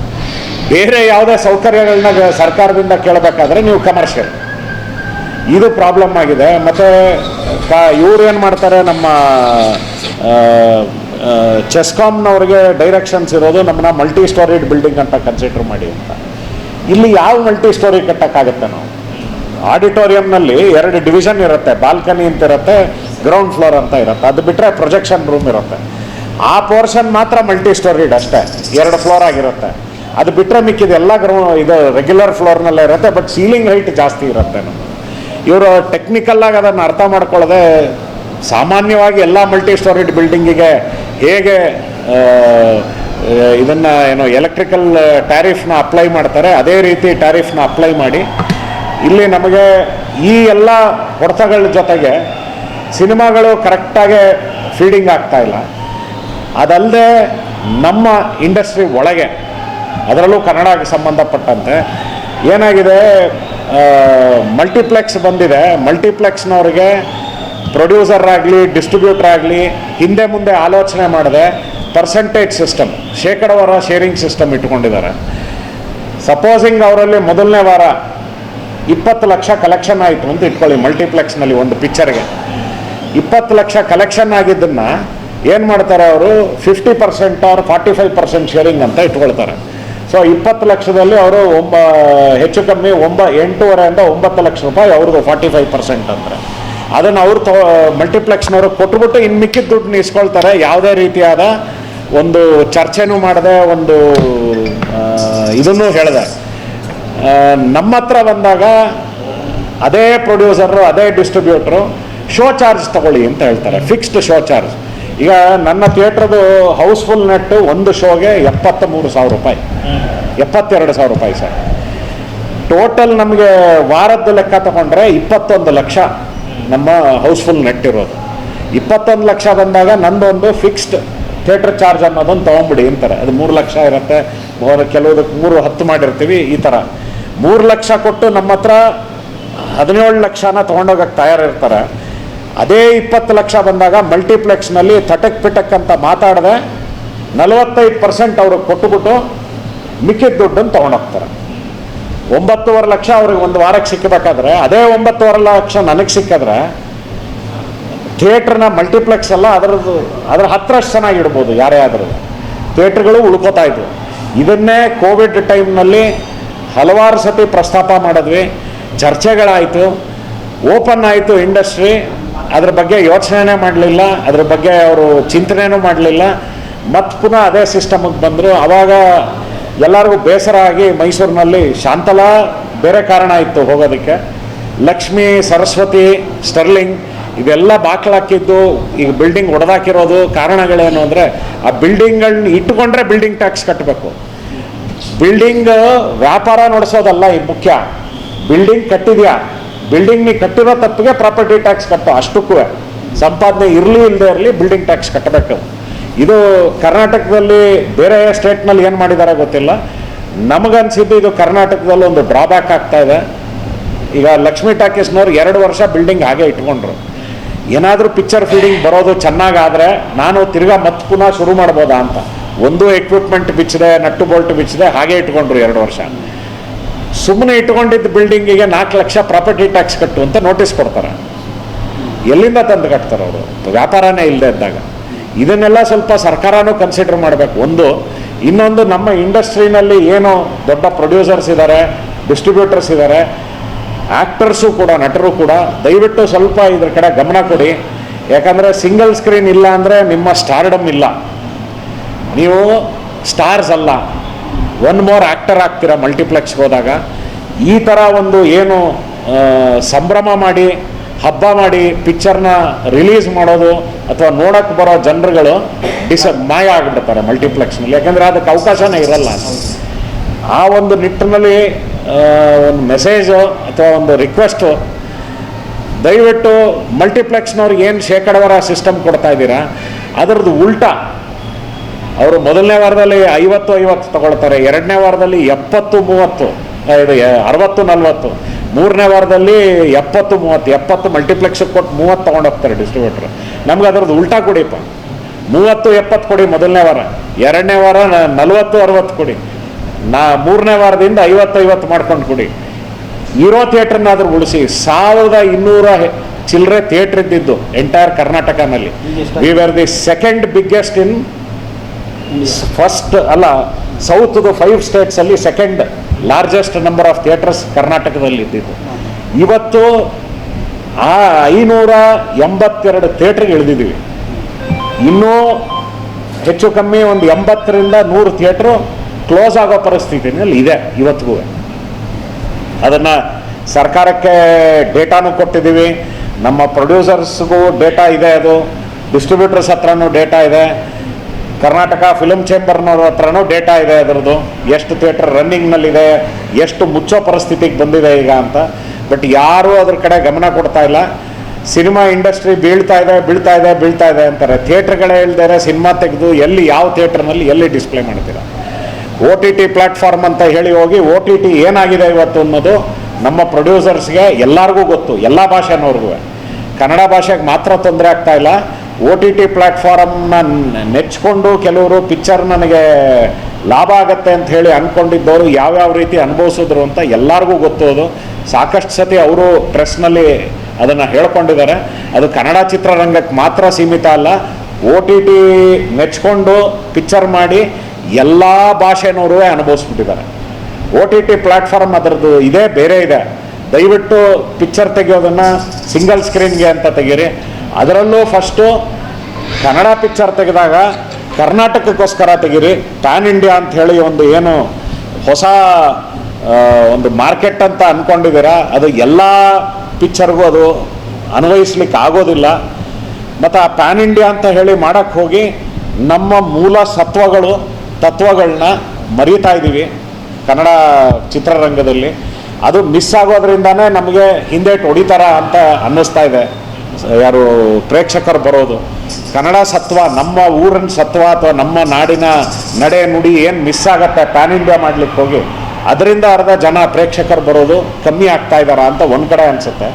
ಬೇರೆ ಯಾವುದೇ ಸೌಕರ್ಯಗಳನ್ನ ಸರ್ಕಾರದಿಂದ ಕೇಳಬೇಕಾದ್ರೆ ನೀವು ಕಮರ್ಷಿಯಲ್ ಇದು ಪ್ರಾಬ್ಲಮ್ ಆಗಿದೆ. ಮತ್ತು, ಕ, ಇವ್ರು ಏನು ಮಾಡ್ತಾರೆ? ನಮ್ಮ ಚೆಸ್ಕಾಮ್ನವ್ರಿಗೆ ಡೈರೆಕ್ಷನ್ಸ್ ಇರೋದು ನಮ್ಮನ್ನ ಮಲ್ಟಿ ಸ್ಟೋರಿಡ್ ಬಿಲ್ಡಿಂಗ್ ಅಂತ ಕನ್ಸಿಡರ್ ಮಾಡಿ ಅಂತ. ಇಲ್ಲಿ ಯಾವ ಮಲ್ಟಿ ಸ್ಟೋರಿ ಕಟ್ಟಕ್ಕಾಗುತ್ತೆ ನಾವು? ಆಡಿಟೋರಿಯಂನಲ್ಲಿ ಎರಡು ಡಿವಿಷನ್ ಇರುತ್ತೆ ಬಾಲ್ಕನಿ ಅಂತ ಇರುತ್ತೆ ಗ್ರೌಂಡ್ ಫ್ಲೋರ್ ಅಂತ ಇರುತ್ತೆ. ಅದು ಬಿಟ್ಟರೆ ಪ್ರೊಜೆಕ್ಷನ್ ರೂಮ್ ಇರುತ್ತೆ. ಆ ಪೋರ್ಷನ್ ಮಾತ್ರ ಮಲ್ಟಿ ಸ್ಟೋರಿಡ್ ಅಷ್ಟೇ, ಎರಡು ಫ್ಲೋರ್ ಆಗಿರುತ್ತೆ. ಅದು ಬಿಟ್ಟರೆ ಮಿಕ್ಕಿದ ಎಲ್ಲ ಗ್ರೌ ಇದು ರೆಗ್ಯುಲರ್ ಫ್ಲೋರ್ನಲ್ಲೇ ಇರುತ್ತೆ ಬಟ್ ಸೀಲಿಂಗ್ ಹೈಟ್ ಜಾಸ್ತಿ ಇರುತ್ತೆ ನಮ್ಮ ಇವರು ಟೆಕ್ನಿಕಲ್ಲಾಗಿ ಅದನ್ನು ಅರ್ಥ ಮಾಡ್ಕೊಳ್ಳದೆ ಸಾಮಾನ್ಯವಾಗಿ ಎಲ್ಲ ಮಲ್ಟಿ ಸ್ಟೋರಿಡ್ ಬಿಲ್ಡಿಂಗಿಗೆ ಹೇಗೆ ಇದನ್ನು ಏನು ಎಲೆಕ್ಟ್ರಿಕಲ್ ಟ್ಯಾರಿಫ್ನ ಅಪ್ಲೈ ಮಾಡ್ತಾರೆ, ಅದೇ ರೀತಿ ಟ್ಯಾರಿಫ್ನ ಅಪ್ಲೈ ಮಾಡಿ. ಇಲ್ಲಿ ನಮಗೆ ಈ ಎಲ್ಲ ಹೊಡೆತಗಳ ಜೊತೆಗೆ ಸಿನಿಮಾಗಳು ಕರೆಕ್ಟಾಗಿ ಫೀಡಿಂಗ್ ಆಗ್ತಾ ಇಲ್ಲ. ಅದಲ್ಲದೆ ನಮ್ಮ ಇಂಡಸ್ಟ್ರಿ ಒಳಗೆ, ಅದರಲ್ಲೂ ಕನ್ನಡಕ್ಕೆ ಸಂಬಂಧಪಟ್ಟಂತೆ, ಏನಾಗಿದೆ ಮಲ್ಟಿಪ್ಲೆಕ್ಸ್ ಬಂದಿದೆ. ಮಲ್ಟಿಪ್ಲೆಕ್ಸ್ನವ್ರಿಗೆ ಪ್ರೊಡ್ಯೂಸರ್ ಆಗಲಿ ಡಿಸ್ಟ್ರಿಬ್ಯೂಟರ್ ಆಗಲಿ, ಹಿಂದೆ ಮುಂದೆ ಆಲೋಚನೆ ಮಾಡದೆ ಪರ್ಸೆಂಟೇಜ್ ಸಿಸ್ಟಮ್ ಶೇಕಡವಾರ ಶೇರಿಂಗ್ ಸಿಸ್ಟಮ್ ಇಟ್ಕೊಂಡಿದ್ದಾರೆ. ಸಪೋಸಿಂಗ್ ಅವರಲ್ಲಿ ಮೊದಲನೇ ವಾರ ಇಪ್ಪತ್ತು ಲಕ್ಷ ಕಲೆಕ್ಷನ್ ಆಯಿತು ಅಂತ ಇಟ್ಕೊಳ್ಳಿ ಮಲ್ಟಿಪ್ಲೆಕ್ಸ್ನಲ್ಲಿ ಒಂದು ಪಿಕ್ಚರ್ಗೆ ಇಪ್ಪತ್ತು ಲಕ್ಷ ಕಲೆಕ್ಷನ್ ಆಗಿದ್ದನ್ನು ಏನು ಮಾಡ್ತಾರೆ ಅವರು? Fifty percent or forty five percent sharing ಅಂತ ಇಟ್ಕೊಳ್ತಾರೆ. ಸೊ ಇಪ್ಪತ್ತು ಲಕ್ಷದಲ್ಲಿ ಅವರು ಒಂಬ, ಹೆಚ್ಚು ಕಮ್ಮಿ ಒಂಬ ಎಂಟೂವರೆಯಿಂದ ಒಂಬತ್ತು ಲಕ್ಷ ರೂಪಾಯಿ ಅವ್ರದ್ದು ಫಾರ್ಟಿ ಫೈವ್ ಪರ್ಸೆಂಟ್ ಅಂದರೆ ಅದನ್ನು ಅವರು ತೊ ಮಲ್ಟಿಪ್ಲೆಕ್ಸ್ನವರು ಕೊಟ್ಬಿಟ್ಟು ಇನ್ನು ಮಿಕ್ಕಿದ ದುಡ್ಡು ಇಸ್ಕೊಳ್ತಾರೆ. ಯಾವುದೇ ರೀತಿಯಾದ ಒಂದು ಚರ್ಚೆನೂ ಮಾಡದೆ, ಒಂದು ಇದನ್ನು ಹೇಳಿದೆ. ನಮ್ಮ ಹತ್ರ ಬಂದಾಗ ಅದೇ ಪ್ರೊಡ್ಯೂಸರು ಅದೇ ಡಿಸ್ಟ್ರಿಬ್ಯೂಟ್ರು ಶೋ ಚಾರ್ಜ್ ತಗೊಳ್ಳಿ ಅಂತ ಹೇಳ್ತಾರೆ. ಫಿಕ್ಸ್ಡ್ ಶೋ ಚಾರ್ಜ್ ಈಗ ನನ್ನ ಥಿಯೇಟ್ರದು ಹೌಸ್ಫುಲ್ ನೆಟ್ಟು ಒಂದು ಶೋಗೆ ಎಪ್ಪತ್ತ ಮೂರು ಸಾವಿರ ರೂಪಾಯಿ. ಎಪ್ಪತ್ತೆರಡು ಸಾವಿರ ರೂಪಾಯಿ ಸರ್. ಟೋಟಲ್ ನಮಗೆ ವಾರದ್ದು ಲೆಕ್ಕ ತಗೊಂಡ್ರೆ ಇಪ್ಪತ್ತೊಂದು ಲಕ್ಷ. ನಮ್ಮ ಹೌಸ್ಫುಲ್ ನೆಟ್ಟಿರೋದು ಇಪ್ಪತ್ತೊಂದು ಲಕ್ಷ ಬಂದಾಗ ನಂದೊಂದು ಫಿಕ್ಸ್ಡ್ ಥಿಯೇಟ್ರ್ ಚಾರ್ಜ್ ಅನ್ನೋದೊಂದು ತೊಗೊಂಬಿಡಿ ಅಂತಾರೆ. ಅದು ಮೂರು ಲಕ್ಷ ಇರುತ್ತೆ. ಕೆಲವುದಕ್ಕೆ ಮೂರು ಹತ್ತು ಮಾಡಿರ್ತೀವಿ, ಈ ಥರ ಮೂರು ಲಕ್ಷ ಕೊಟ್ಟು ನಮ್ಮ ಹತ್ರ ಹದಿನೇಳು ಲಕ್ಷನ ತೊಗೊಂಡೋಗಕ್ಕೆ ತಯಾರಿರ್ತಾರೆ. ಅದೇ ಇಪ್ಪತ್ತು ಲಕ್ಷ ಬಂದಾಗ ಮಲ್ಟಿಪ್ಲೆಕ್ಸ್ನಲ್ಲಿ ತಟಕ್ ಪಿಟಕ್ ಅಂತ ಮಾತಾಡದೆ ನಲವತ್ತೈದು ಪರ್ಸೆಂಟ್ ಅವ್ರಿಗೆ ಕೊಟ್ಟುಬಿಟ್ಟು ಮಿಕ್ಕಿದ ದುಡ್ಡನ್ನು ತೊಗೊಂಡೋಗ್ತಾರೆ. ಒಂಬತ್ತುವರೆ ಲಕ್ಷ ಅವ್ರಿಗೆ ಒಂದು ವಾರಕ್ಕೆ ಸಿಕ್ಕಬೇಕಾದ್ರೆ ಅದೇ ಒಂಬತ್ತುವರೆ ಲಕ್ಷ ನನಗೆ ಸಿಕ್ಕಿದ್ರೆ, ಥಿಯೇಟ್ರ್ನ ಮಲ್ಟಿಪ್ಲೆಕ್ಸ್ ಎಲ್ಲ ಅದರದ್ದು, ಅದರ ಹತ್ತರಷ್ಟು ಚೆನ್ನಾಗಿ ಇಡ್ಬೋದು, ಯಾರೇ ಆದರೂ. ಥಿಯೇಟ್ರ್ಗಳು ಉಳ್ಕೋತಾ ಇದ್ವು. ಇದನ್ನೇ ಕೋವಿಡ್ ಟೈಮ್ನಲ್ಲಿ ಹಲವಾರು ಸತಿ ಪ್ರಸ್ತಾಪ ಮಾಡಿದ್ವಿ. ಚರ್ಚೆಗಳಾಯಿತು. ಓಪನ್ ಆಯಿತು ಇಂಡಸ್ಟ್ರಿ. ಅದ್ರ ಬಗ್ಗೆ ಯೋಚನೆ ಮಾಡಲಿಲ್ಲ. ಅದ್ರ ಬಗ್ಗೆ ಅವರು ಚಿಂತನೆಯೂ ಮಾಡಲಿಲ್ಲ. ಮತ್ತು ಪುನಃ ಅದೇ ಸಿಸ್ಟಮಿಗೆ ಬಂದರು. ಆವಾಗ ಎಲ್ಲರಿಗೂ ಬೇಸರ ಆಗಿ ಮೈಸೂರಿನಲ್ಲಿ ಶಾಂತಲಾ ಬೇರೆ ಕಾರಣ ಇತ್ತು ಹೋಗೋದಕ್ಕೆ. ಲಕ್ಷ್ಮಿ, ಸರಸ್ವತಿ, ಸ್ಟರ್ಲಿಂಗ್ ಇವೆಲ್ಲ ಬಾಕ್ಲಾಕಿದ್ದು ಈಗ ಬಿಲ್ಡಿಂಗ್ ಒಡೆದಾಕಿರೋದು ಕಾರಣಗಳೇನು ಅಂದರೆ ಆ ಬಿಲ್ಡಿಂಗ್ಗಳನ್ನ ಇಟ್ಟುಕೊಂಡ್ರೆ ಬಿಲ್ಡಿಂಗ್ ಟ್ಯಾಕ್ಸ್ ಕಟ್ಟಬೇಕು ಬಿಲ್ಡಿಂಗ್ ವ್ಯಾಪಾರ ನಡೆಸೋದಲ್ಲ ಈ ಮುಖ್ಯ. ಬಿಲ್ಡಿಂಗ್ ಕಟ್ಟಿದ್ಯಾ? ಬಿಲ್ಡಿಂಗ್ ನೀ ಕಟ್ಟಿರೋ ತಪ್ಪಿಗೆ ಪ್ರಾಪರ್ಟಿ ಟ್ಯಾಕ್ಸ್ ಕಟ್ಟು ಅಷ್ಟಕ್ಕೂ. ಸಂಪಾದನೆ ಇರಲಿ ಇಲ್ಲದೆ ಇರಲಿ ಬಿಲ್ಡಿಂಗ್ ಟ್ಯಾಕ್ಸ್ ಕಟ್ಟಬೇಕು. ಇದು ಕರ್ನಾಟಕದಲ್ಲಿ ಬೇರೆ ಸ್ಟೇಟ್ನಲ್ಲಿ ಏನು ಮಾಡಿದ್ದಾರೆ ಗೊತ್ತಿಲ್ಲ. ನಮಗನ್ಸಿದ್ದು ಇದು ಕರ್ನಾಟಕದಲ್ಲಿ ಒಂದು ಡ್ರಾಬ್ಯಾಕ್ ಆಗ್ತಾ ಇದೆ. ಈಗ ಲಕ್ಷ್ಮೀ ಟಾಕೀಸ್ನವ್ರು ಎರಡು ವರ್ಷ ಬಿಲ್ಡಿಂಗ್ ಹಾಗೆ ಇಟ್ಕೊಂಡ್ರು. ಏನಾದರೂ ಪಿಕ್ಚರ್ ಫೀಡಿಂಗ್ ಬರೋದು ಚೆನ್ನಾಗಾದರೆ ನಾನು ತಿರ್ಗಾ ಮತ್ತೆ ಪುನಃ ಶುರು ಮಾಡ್ಬೋದಾ ಅಂತ. ಒಂದು ಎಕ್ವಿಪ್ಮೆಂಟ್ ಬಿಚ್ಚಿದೆ, ನಟ್ಟು ಬೋಲ್ಟ್ ಬಿಚ್ಚಿದೆ, ಹಾಗೆ ಇಟ್ಕೊಂಡ್ರು ಎರಡು ವರ್ಷ. ಸುಮ್ಮನೆ ಇಟ್ಕೊಂಡಿದ್ದ ಬಿಲ್ಡಿಂಗಿಗೆ ನಾಲ್ಕು ಲಕ್ಷ ಪ್ರಾಪರ್ಟಿ ಟ್ಯಾಕ್ಸ್ ಕಟ್ಟು ಅಂತ ನೋಟಿಸ್ ಕೊಡ್ತಾರೆ. ಎಲ್ಲಿಂದ ತಂದು ಕಟ್ತಾರೆ ಅವರು? ವ್ಯಾಪಾರನೇ ಇಲ್ಲದೆ ಇದ್ದಾಗ. ಇದನ್ನೆಲ್ಲ ಸ್ವಲ್ಪ ಸರ್ಕಾರನೂ ಕನ್ಸಿಡರ್ ಮಾಡಬೇಕು. ಒಂದು, ಇನ್ನೊಂದು ನಮ್ಮ ಇಂಡಸ್ಟ್ರಿನಲ್ಲಿ ಏನು ದೊಡ್ಡ ಪ್ರೊಡ್ಯೂಸರ್ಸ್ ಇದ್ದಾರೆ ಡಿಸ್ಟ್ರಿಬ್ಯೂಟರ್ಸ್ ಇದ್ದಾರೆ ಆ್ಯಕ್ಟರ್ಸು ಕೂಡ, ನಟರು ಕೂಡ, ದಯವಿಟ್ಟು ಸ್ವಲ್ಪ ಇದ್ರ ಕಡೆ ಗಮನ ಕೊಡಿ. ಯಾಕಂದರೆ ಸಿಂಗಲ್ ಸ್ಕ್ರೀನ್ ಇಲ್ಲ ಅಂದರೆ ನಿಮ್ಮ ಸ್ಟಾರ್ಡಮ್ ಇಲ್ಲ. ನೀವು ಸ್ಟಾರ್ಸ್ ಅಲ್ಲ. ಒನ್ ಮೋರ್ ಆ್ಯಕ್ಟರ್ ಆಗ್ತೀರಾ ಮಲ್ಟಿಪ್ಲೆಕ್ಸ್ಗೆ ಹೋದಾಗ. ಈ ಥರ ಒಂದು ಏನು ಸಂಭ್ರಮ ಮಾಡಿ ಹಬ್ಬ ಮಾಡಿ ಪಿಕ್ಚರ್ನ ರಿಲೀಸ್ ಮಾಡೋದು ಅಥವಾ ನೋಡೋಕ್ಕೆ ಬರೋ ಜನರುಗಳು ಡಿಸ ಮಾಯ ಆಗಿಬಿಡ್ತಾರೆ ಮಲ್ಟಿಪ್ಲೆಕ್ಸ್ನಲ್ಲಿ. ಯಾಕಂದರೆ ಅದಕ್ಕೆ ಅವಕಾಶನೇ ಇರಲ್ಲ. ಆ ಒಂದು ನಿಟ್ಟಿನಲ್ಲಿ ಒಂದು ಮೆಸೇಜು ಅಥವಾ ಒಂದು ರಿಕ್ವೆಸ್ಟು, ದಯವಿಟ್ಟು ಮಲ್ಟಿಪ್ಲೆಕ್ಸ್ನವ್ರಿಗೆ ಏನು ಶೇಕಡವರ ಸಿಸ್ಟಮ್ ಕೊಡ್ತಾ ಇದ್ದೀರಾ, ಅದರದ್ದು ಉಲ್ಟಾ. ಅವರು ಮೊದಲನೇ ವಾರದಲ್ಲಿ ಐವತ್ತು ಐವತ್ತು ತಗೊಳ್ತಾರೆ, ಎರಡನೇ ವಾರದಲ್ಲಿ ಎಪ್ಪತ್ತು, ಮೂವತ್ತು ಇದು, ಅರವತ್ತು, ನಲ್ವತ್ತು. ಮೂರನೇ ವಾರದಲ್ಲಿ ಎಪ್ಪತ್ತು ಮೂವತ್ತು ಎಪ್ಪತ್ತು ಮಲ್ಟಿಪ್ಲೆಕ್ಸ್ ಕೊಟ್ಟು ಮೂವತ್ತು ತೊಗೊಂಡೋಗ್ತಾರೆ ಡಿಸ್ಟ್ರಿಬ್ಯೂಟರ್ ನಮ್ಗೆ ಅದರದ್ದು ಉಲ್ಟಾ ಕೊಡಿಪ್ಪ. ಮೂವತ್ತು ಎಪ್ಪತ್ತು ಕೊಡಿ ಮೊದಲನೇ ವಾರ. ಎರಡನೇ ವಾರ ನಲವತ್ತು ಅರವತ್ತು ಕೊಡಿ. ನಾ ಮೂರನೇ ವಾರದಿಂದ ಐವತ್ತು ಐವತ್ತು ಮಾಡ್ಕೊಂಡು ಕೊಡಿ. ಇರೋ ಥಿಯೇಟ್ರನ್ನಾದ್ರೂ ಉಳಿಸಿ. ಸಾವಿರದ ಇನ್ನೂರ ಚಿಲ್ಲರೆ ಥಿಯೇಟ್ರ್ ಇದ್ದಿದ್ದು entire ಕರ್ನಾಟಕನಲ್ಲಿ. We are the second biggest in first ಅಲ್ಲ ಸೌತ್ದು five ಸ್ಟೇಟ್ಸಲ್ಲಿ second largest number of theatres ಕರ್ನಾಟಕದಲ್ಲಿ ಇದ್ದಿದ್ದು. ಇವತ್ತು ಆ ಐನೂರ ಎಂಬತ್ತೆರಡು ಥಿಯೇಟ್ರಿಗೆ ಇಳಿದಿದ್ದೀವಿ. ಇನ್ನೂ ಹೆಚ್ಚು ಕಮ್ಮಿ ಒಂದು ಎಂಬತ್ತರಿಂದ ನೂರು ಥಿಯೇಟ್ರು ಕ್ಲೋಸ್ ಆಗೋ ಪರಿಸ್ಥಿತಿನಲ್ಲಿ ಇದೆ ಇವತ್ತಿಗೂ. ಅದನ್ನು ಸರ್ಕಾರಕ್ಕೆ ಡೇಟಾನು ಕೊಟ್ಟಿದ್ದೀವಿ. ನಮ್ಮ ಪ್ರೊಡ್ಯೂಸರ್ಸ್ಗೂ ಡೇಟಾ ಇದೆ ಅದು. ಡಿಸ್ಟ್ರಿಬ್ಯೂಟರ್ಸ್ ಹತ್ರನೂ ಡೇಟಾ ಇದೆ. ಕರ್ನಾಟಕ ಫಿಲಮ್ ಚೇಂಬರ್ನವ್ರ ಹತ್ರನೂ ಡೇಟಾ ಇದೆ ಅದರದ್ದು. ಎಷ್ಟು ಥಿಯೇಟರ್ ರನ್ನಿಂಗ್ನಲ್ಲಿದೆ ಎಷ್ಟು ಮುಚ್ಚೋ ಪರಿಸ್ಥಿತಿಗೆ ಬಂದಿದೆ ಈಗ ಅಂತ. ಬಟ್ ಯಾರೂ ಅದ್ರ ಕಡೆ ಗಮನ ಕೊಡ್ತಾ ಇಲ್ಲ. ಸಿನಿಮಾ ಇಂಡಸ್ಟ್ರಿ ಬೀಳ್ತಾ ಇದೆ ಬೀಳ್ತಾ ಇದೆ ಬೀಳ್ತಾ ಇದೆ ಅಂತಾರೆ. ಥಿಯೇಟ್ರ್ಗಳೇ ಇಲ್ದರೆ ಸಿನಿಮಾ ತೆಗೆದು ಎಲ್ಲಿ ಯಾವ ಥಿಯೇಟ್ರ್ನಲ್ಲಿ ಎಲ್ಲಿ ಡಿಸ್ಪ್ಲೇ ಮಾಡ್ತೀರಾ? ಓ ಟಿ ಟಿ ಪ್ಲ್ಯಾಟ್ಫಾರ್ಮ್ ಅಂತ ಹೇಳಿ ಹೋಗಿ ಓ ಟಿ ಟಿ ಏನಾಗಿದೆ ಇವತ್ತು ಅನ್ನೋದು ನಮ್ಮ ಪ್ರೊಡ್ಯೂಸರ್ಸ್ಗೆ ಎಲ್ಲರಿಗೂ ಗೊತ್ತು, ಎಲ್ಲ ಭಾಷೆನವ್ರಿಗೂ. ಕನ್ನಡ ಭಾಷೆಗೆ ಮಾತ್ರ ತೊಂದರೆ ಆಗ್ತಾ ಓ ಟಿ ಟಿ ಪ್ಲ್ಯಾಟ್ಫಾರಮ್ನ ನೆಚ್ಕೊಂಡು ಕೆಲವರು ಪಿಕ್ಚರ್ ನನಗೆ ಲಾಭ ಆಗತ್ತೆ ಅಂತ ಹೇಳಿ ಅಂದ್ಕೊಂಡಿದ್ದವರು ಯಾವ್ಯಾವ ರೀತಿ ಅನುಭವಿಸಿದ್ರು ಅಂತ ಎಲ್ಲರಿಗೂ ಗೊತ್ತು ಅದು ಸಾಕಷ್ಟು ಸತಿ ಅವರು ಪ್ರೆಸ್ನಲ್ಲಿ ಅದನ್ನು ಹೇಳ್ಕೊಂಡಿದ್ದಾರೆ. ಅದು ಕನ್ನಡ ಚಿತ್ರರಂಗಕ್ಕೆ ಮಾತ್ರ ಸೀಮಿತ ಅಲ್ಲ, ಓ ಟಿ ಟಿ ಮೆಚ್ಕೊಂಡು ಪಿಕ್ಚರ್ ಮಾಡಿ ಎಲ್ಲ ಭಾಷೆನವರು ಅನುಭವಿಸ್ಬಿಟ್ಟಿದ್ದಾರೆ. ಓ ಟಿ ಟಿ ಪ್ಲ್ಯಾಟ್ಫಾರ್ಮ್ ಅದರದ್ದು ಇದೇ, ಬೇರೆ ಇದೆ. ದಯವಿಟ್ಟು ಪಿಕ್ಚರ್ ತೆಗೆಯೋದನ್ನು ಸಿಂಗಲ್ ಸ್ಕ್ರೀನ್ಗೆ ಅಂತ ತೆಗೀರಿ. ಅದರಲ್ಲೂ ಫಸ್ಟು ಕನ್ನಡ ಪಿಕ್ಚರ್ ತೆಗೆದಾಗ ಕರ್ನಾಟಕಕ್ಕೋಸ್ಕರ ತೆಗೀರಿ ಪ್ಯಾನ್ ಇಂಡಿಯಾ ಅಂತ ಹೇಳಿ ಒಂದು ಏನು ಹೊಸ ಒಂದು ಮಾರ್ಕೆಟ್ ಅಂತ ಅಂದ್ಕೊಂಡಿದ್ದೀರಾ ಅದು ಎಲ್ಲ ಪಿಕ್ಚರ್ಗೂ ಅದು ಅನ್ವಯಿಸ್ಲಿಕ್ಕೆ ಆಗೋದಿಲ್ಲ. ಮತ್ತು ಆ ಪ್ಯಾನ್ ಇಂಡಿಯಾ ಅಂತ ಹೇಳಿ ಮಾಡೋಕ್ಕೆ ಹೋಗಿ ನಮ್ಮ ಮೂಲ ಸತ್ವಗಳು ತತ್ವಗಳನ್ನ ಮರೀತಾ ಇದ್ದೀವಿ ಕನ್ನಡ ಚಿತ್ರರಂಗದಲ್ಲಿ. ಅದು ಮಿಸ್ ಆಗೋದ್ರಿಂದನೇ ನಮಗೆ ಹಿಂದೇಟು ಹೊಡಿತಾರ ಅಂತ ಅನ್ನಿಸ್ತಾ ಇದೆ. ಯಾರು ಪ್ರೇಕ್ಷಕರು ಬರೋದು. ಕನ್ನಡ ಸತ್ವ, ನಮ್ಮ ಊರಿನ ಸತ್ವ ಅಥವಾ ನಮ್ಮ ನಾಡಿನ ನಡೆ ನುಡಿ ಏನು ಮಿಸ್ ಆಗತ್ತೆ ಪ್ಯಾನ್ ಇಂಡಿಯಾ ಮಾಡ್ಲಿಕ್ಕೆ ಹೋಗಿ, ಅದರಿಂದ ಅರ್ಧ ಜನ ಪ್ರೇಕ್ಷಕರು ಬರೋದು ಕಮ್ಮಿ ಆಗ್ತಾ ಇದ್ದಾರೆ ಅಂತ ಒಂದು ಕಡೆ ಅನಿಸುತ್ತೆ.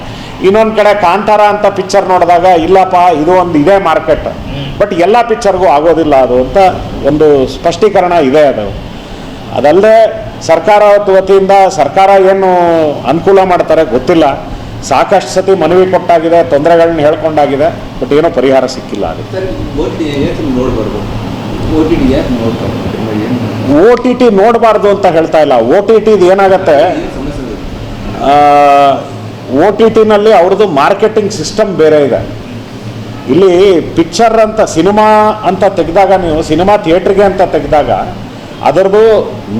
ಇನ್ನೊಂದು ಕಡೆ ಕಾಂತಾರ ಅಂತ ಪಿಕ್ಚರ್ ನೋಡಿದಾಗ, ಇಲ್ಲಪ್ಪ, ಇದು ಒಂದು ಇದೇ ಮಾರ್ಕೆಟ್ ಬಟ್ ಎಲ್ಲ ಪಿಕ್ಚರ್ಗೂ ಆಗೋದಿಲ್ಲ ಅದು ಅಂತ ಒಂದು ಸ್ಪಷ್ಟೀಕರಣ ಇದೆ ಅದು. ಅದಲ್ಲದೆ ಸರ್ಕಾರ ವತಿಯಿಂದ ಸರ್ಕಾರ ಏನು ಅನುಕೂಲ ಮಾಡ್ತಾರೆ ಗೊತ್ತಿಲ್ಲ. ಸಾಕಷ್ಟು ಸತಿ ಮನವಿ ಕೊಟ್ಟಾಗಿದೆ ತೊಂದರೆಗಳನ್ನ ಹೇಳ್ಕೊಂಡಾಗಿದೆ ಬಟ್ ಏನೋ ಪರಿಹಾರ ಸಿಕ್ಕಿಲ್ಲ ಅದು. ಓ ಟಿ ಟಿ ನೋಡ್ಬಾರ್ದು? ಅಂತ ಹೇಳ್ತಾ ಇಲ್ಲ. ಓ ಟಿ ಟಿದು ಏನಾಗುತ್ತೆ? ಓ ಟಿ ಟಿನಲ್ಲಿ ಅವ್ರದ್ದು ಮಾರ್ಕೆಟಿಂಗ್ ಸಿಸ್ಟಮ್ ಬೇರೆ ಇದೆ. ಇಲ್ಲಿ ಪಿಕ್ಚರ್ ಅಂತ ಸಿನಿಮಾ ಅಂತ ತೆಗೆದಾಗ ನೀವು ಸಿನಿಮಾ ಥಿಯೇಟ್ರಿಗೆ ಅಂತ ತೆಗೆದಾಗ ಅದರದ್ದು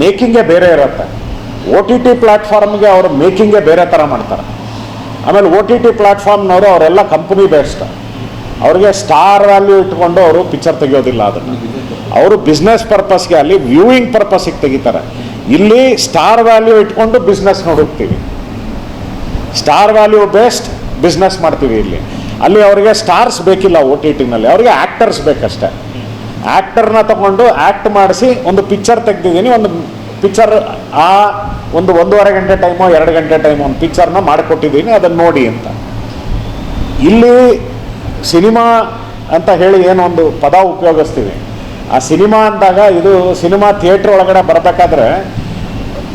ಮೇಕಿಂಗೇ ಬೇರೆ ಇರುತ್ತೆ. ಓ ಟಿ ಟಿ ಪ್ಲ್ಯಾಟ್ಫಾರ್ಮ್ಗೆ ಅವರು ಮೇಕಿಂಗೇ ಬೇರೆ ಥರ ಮಾಡ್ತಾರೆ. ಆಮೇಲೆ ಓ ಟಿ ಟಿ ಪ್ಲಾಟ್ಫಾರ್ಮ್ನವರು ಅವರೆಲ್ಲ ಕಂಪ್ನಿ ಬೇಸ್ಟ್ ಅವ್ರಿಗೆ ಸ್ಟಾರ್ ವ್ಯಾಲ್ಯೂ ಇಟ್ಕೊಂಡು ಅವರು ಪಿಕ್ಚರ್ ತೆಗೆಯೋದಿಲ್ಲ ಅದನ್ನು. ಅವರು ಬಿಸ್ನೆಸ್ ಪರ್ಪಸ್ಗೆ ಅಲ್ಲಿ ವ್ಯೂಯಿಂಗ್ ಪರ್ಪಸ್ಗೆ ತೆಗಿತಾರೆ. ಇಲ್ಲಿ ಸ್ಟಾರ್ ವ್ಯಾಲ್ಯೂ ಇಟ್ಕೊಂಡು ಬಿಸ್ನೆಸ್ ನೋಡುತ್ತೀವಿ ಸ್ಟಾರ್ ವ್ಯಾಲ್ಯೂ ಬೇಸ್ಡ್ ಬಿಸ್ನೆಸ್ ಮಾಡ್ತೀವಿ ಇಲ್ಲಿ. ಅಲ್ಲಿ ಅವರಿಗೆ ಸ್ಟಾರ್ಸ್ ಬೇಕಿಲ್ಲ ಓ ಟಿ ಟಿನಲ್ಲಿ ಅವರಿಗೆ ಆ್ಯಕ್ಟರ್ಸ್ ಬೇಕಷ್ಟೆ. ಆ್ಯಕ್ಟರ್ನ ತಗೊಂಡು ಆ್ಯಕ್ಟ್ ಮಾಡಿಸಿ ಒಂದು ಪಿಕ್ಚರ್ ತೆಗ್ದಿದ್ದೀನಿ, ಒಂದು ಪಿಕ್ಚರ್ ಆ ಒಂದು ಒಂದೂವರೆ ಗಂಟೆ ಟೈಮೋ ಎರಡು ಗಂಟೆ ಟೈಮೋ ಒಂದು ಪಿಕ್ಚರ್ನ ಮಾಡಿಕೊಟ್ಟಿದ್ದೀನಿ, ಅದನ್ನು ನೋಡಿ ಅಂತ. ಇಲ್ಲಿ ಸಿನಿಮಾ ಅಂತ ಹೇಳಿ ಏನೊಂದು ಪದ ಉಪಯೋಗಿಸ್ತೀವಿ. ಆ ಸಿನಿಮಾ ಅಂದಾಗ ಇದು ಸಿನಿಮಾ ಥಿಯೇಟ್ರ್ ಒಳಗಡೆ ಬರಬೇಕಾದ್ರೆ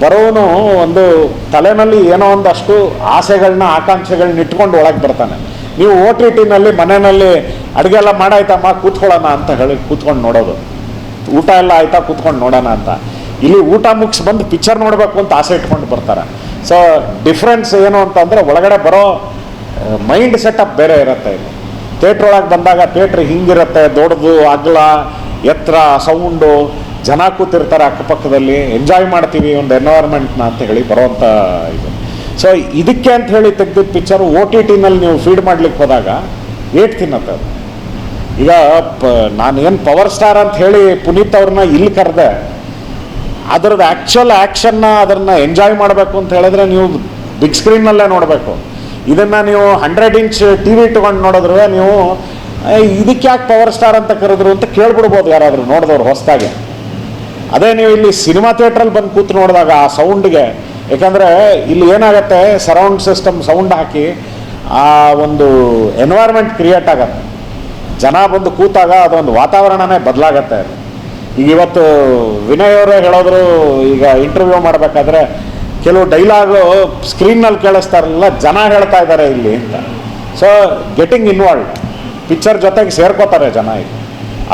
ಬರೋನು ಒಂದು ತಲೆನಲ್ಲಿ ಏನೋ ಒಂದಷ್ಟು ಆಸೆಗಳನ್ನ ಆಕಾಂಕ್ಷೆಗಳನ್ನ ಇಟ್ಕೊಂಡು ಒಳಗೆ ಬರ್ತಾನೆ. ನೀವು ಓ ಟಿ ಟಿನಲ್ಲಿ ಮನೆಯಲ್ಲಿ ಅಡುಗೆ ಎಲ್ಲ ಮಾಡಾಯ್ತಮ್ಮ, ಕೂತ್ಕೊಳ್ಳೋಣ ಅಂತ ಹೇಳಿ ಕೂತ್ಕೊಂಡು ನೋಡೋದು. ಊಟ ಎಲ್ಲ ಆಯ್ತಾ ಕೂತ್ಕೊಂಡು ನೋಡೋಣ ಅಂತ. ಇಲ್ಲಿ ಊಟ ಮುಗಿಸ್ ಬಂದು ಪಿಕ್ಚರ್ ನೋಡಬೇಕು ಅಂತ ಆಸೆ ಇಟ್ಕೊಂಡು ಬರ್ತಾರೆ. ಸೊ ಡಿಫ್ರೆನ್ಸ್ ಏನು ಅಂತಂದರೆ ಒಳಗಡೆ ಬರೋ ಮೈಂಡ್ ಸೆಟಪ್ ಬೇರೆ ಇರುತ್ತೆ ಇಲ್ಲಿ. ಥಿಯೇಟ್ರ್ ಒಳಗೆ ಬಂದಾಗ ಥಿಯೇಟ್ರ್ ಹಿಂಗಿರುತ್ತೆ, ದೊಡ್ಡದು, ಅಗಲ ಎತ್ತರ ಸೌಂಡು ಜನ ಕೂತಿರ್ತಾರೆ ಅಕ್ಕಪಕ್ಕದಲ್ಲಿ ಎಂಜಾಯ್ ಮಾಡ್ತೀವಿ ಒಂದು ಎನ್ವೈರ್ಮೆಂಟ್ನ ಅಂತ ಹೇಳಿ ಬರೋವಂಥ ಇದು. ಸೊ ಇದಕ್ಕೆ ಅಂತ ಹೇಳಿ ತೆಗೆದಿದ್ದ ಪಿಕ್ಚರು ಓ ಟಿ ಟಿನಲ್ಲಿ ನೀವು ಫೀಡ್ ಮಾಡ್ಲಿಕ್ಕೆ ಹೋದಾಗ ಏಟ್ ತಿನ್ನತ್ತೆ ಅದು. ಈಗ ಪ, ನಾನೇನು ಪವರ್ ಸ್ಟಾರ್ ಅಂತ ಹೇಳಿ ಪುನೀತ್ ಅವ್ರನ್ನ ಇಲ್ಲಿ ಕರೆದೆ ಅದರದ್ದು ಆ್ಯಕ್ಚುಯಲ್ ಆ್ಯಕ್ಷನ್ನ ಅದನ್ನು ಎಂಜಾಯ್ ಮಾಡಬೇಕು ಅಂತ ಹೇಳಿದ್ರೆ ನೀವು ಬಿಗ್ ಸ್ಕ್ರೀನ್ನಲ್ಲೇ ನೋಡಬೇಕು. ಇದನ್ನು ನೀವು ಹಂಡ್ರೆಡ್ ಇಂಚ್ ಟಿ ವಿ ಇಟ್ಕೊಂಡು ನೋಡಿದ್ರೆ ನೀವು ಇದಕ್ಕೆ ಯಾಕೆ ಪವರ್ ಸ್ಟಾರ್ ಅಂತ ಕರೆದ್ರು ಅಂತ ಕೇಳ್ಬಿಡ್ಬೋದು ಯಾರಾದರೂ ನೋಡಿದವ್ರು ಹೊಸದಾಗಿ. ಅದೇ ನೀವು ಇಲ್ಲಿ ಸಿನಿಮಾ ಥಿಯೇಟ್ರಲ್ಲಿ ಬಂದು ಕೂತು ನೋಡಿದಾಗ ಆ ಸೌಂಡ್ಗೆ ಯಾಕಂದರೆ ಇಲ್ಲಿ ಏನಾಗುತ್ತೆ ಸರೌಂಡ್ ಸಿಸ್ಟಮ್ ಸೌಂಡ್ ಹಾಕಿ ಆ ಒಂದು ಎನ್ವೈರ್ಮೆಂಟ್ ಕ್ರಿಯೇಟ್ ಆಗತ್ತೆ. ಜನ ಬಂದು ಕೂತಾಗ ಅದೊಂದು ವಾತಾವರಣನೇ ಬದಲಾಗತ್ತೆ. ಅದು ಈಗ ಇವತ್ತು ವಿನಯ್ ಅವರೇ ಹೇಳೋದ್ರು ಈಗ ಇಂಟರ್ವ್ಯೂ ಮಾಡಬೇಕಾದ್ರೆ ಕೆಲವು ಡೈಲಾಗು ಸ್ಕ್ರೀನ್ನಲ್ಲಿ ಕೇಳಿಸ್ತಾ ಇರಲಿಲ್ಲ ಜನ ಹೇಳ್ತಾ ಇದ್ದಾರೆ ಇಲ್ಲಿ ಅಂತ. ಸೊ ಗೆಟಿಂಗ್ ಇನ್ವಾಲ್ವ್ ಪಿಕ್ಚರ್ ಜೊತೆಗೆ ಸೇರ್ಕೋತಾರೆ ಜನ ಇಲ್ಲಿ.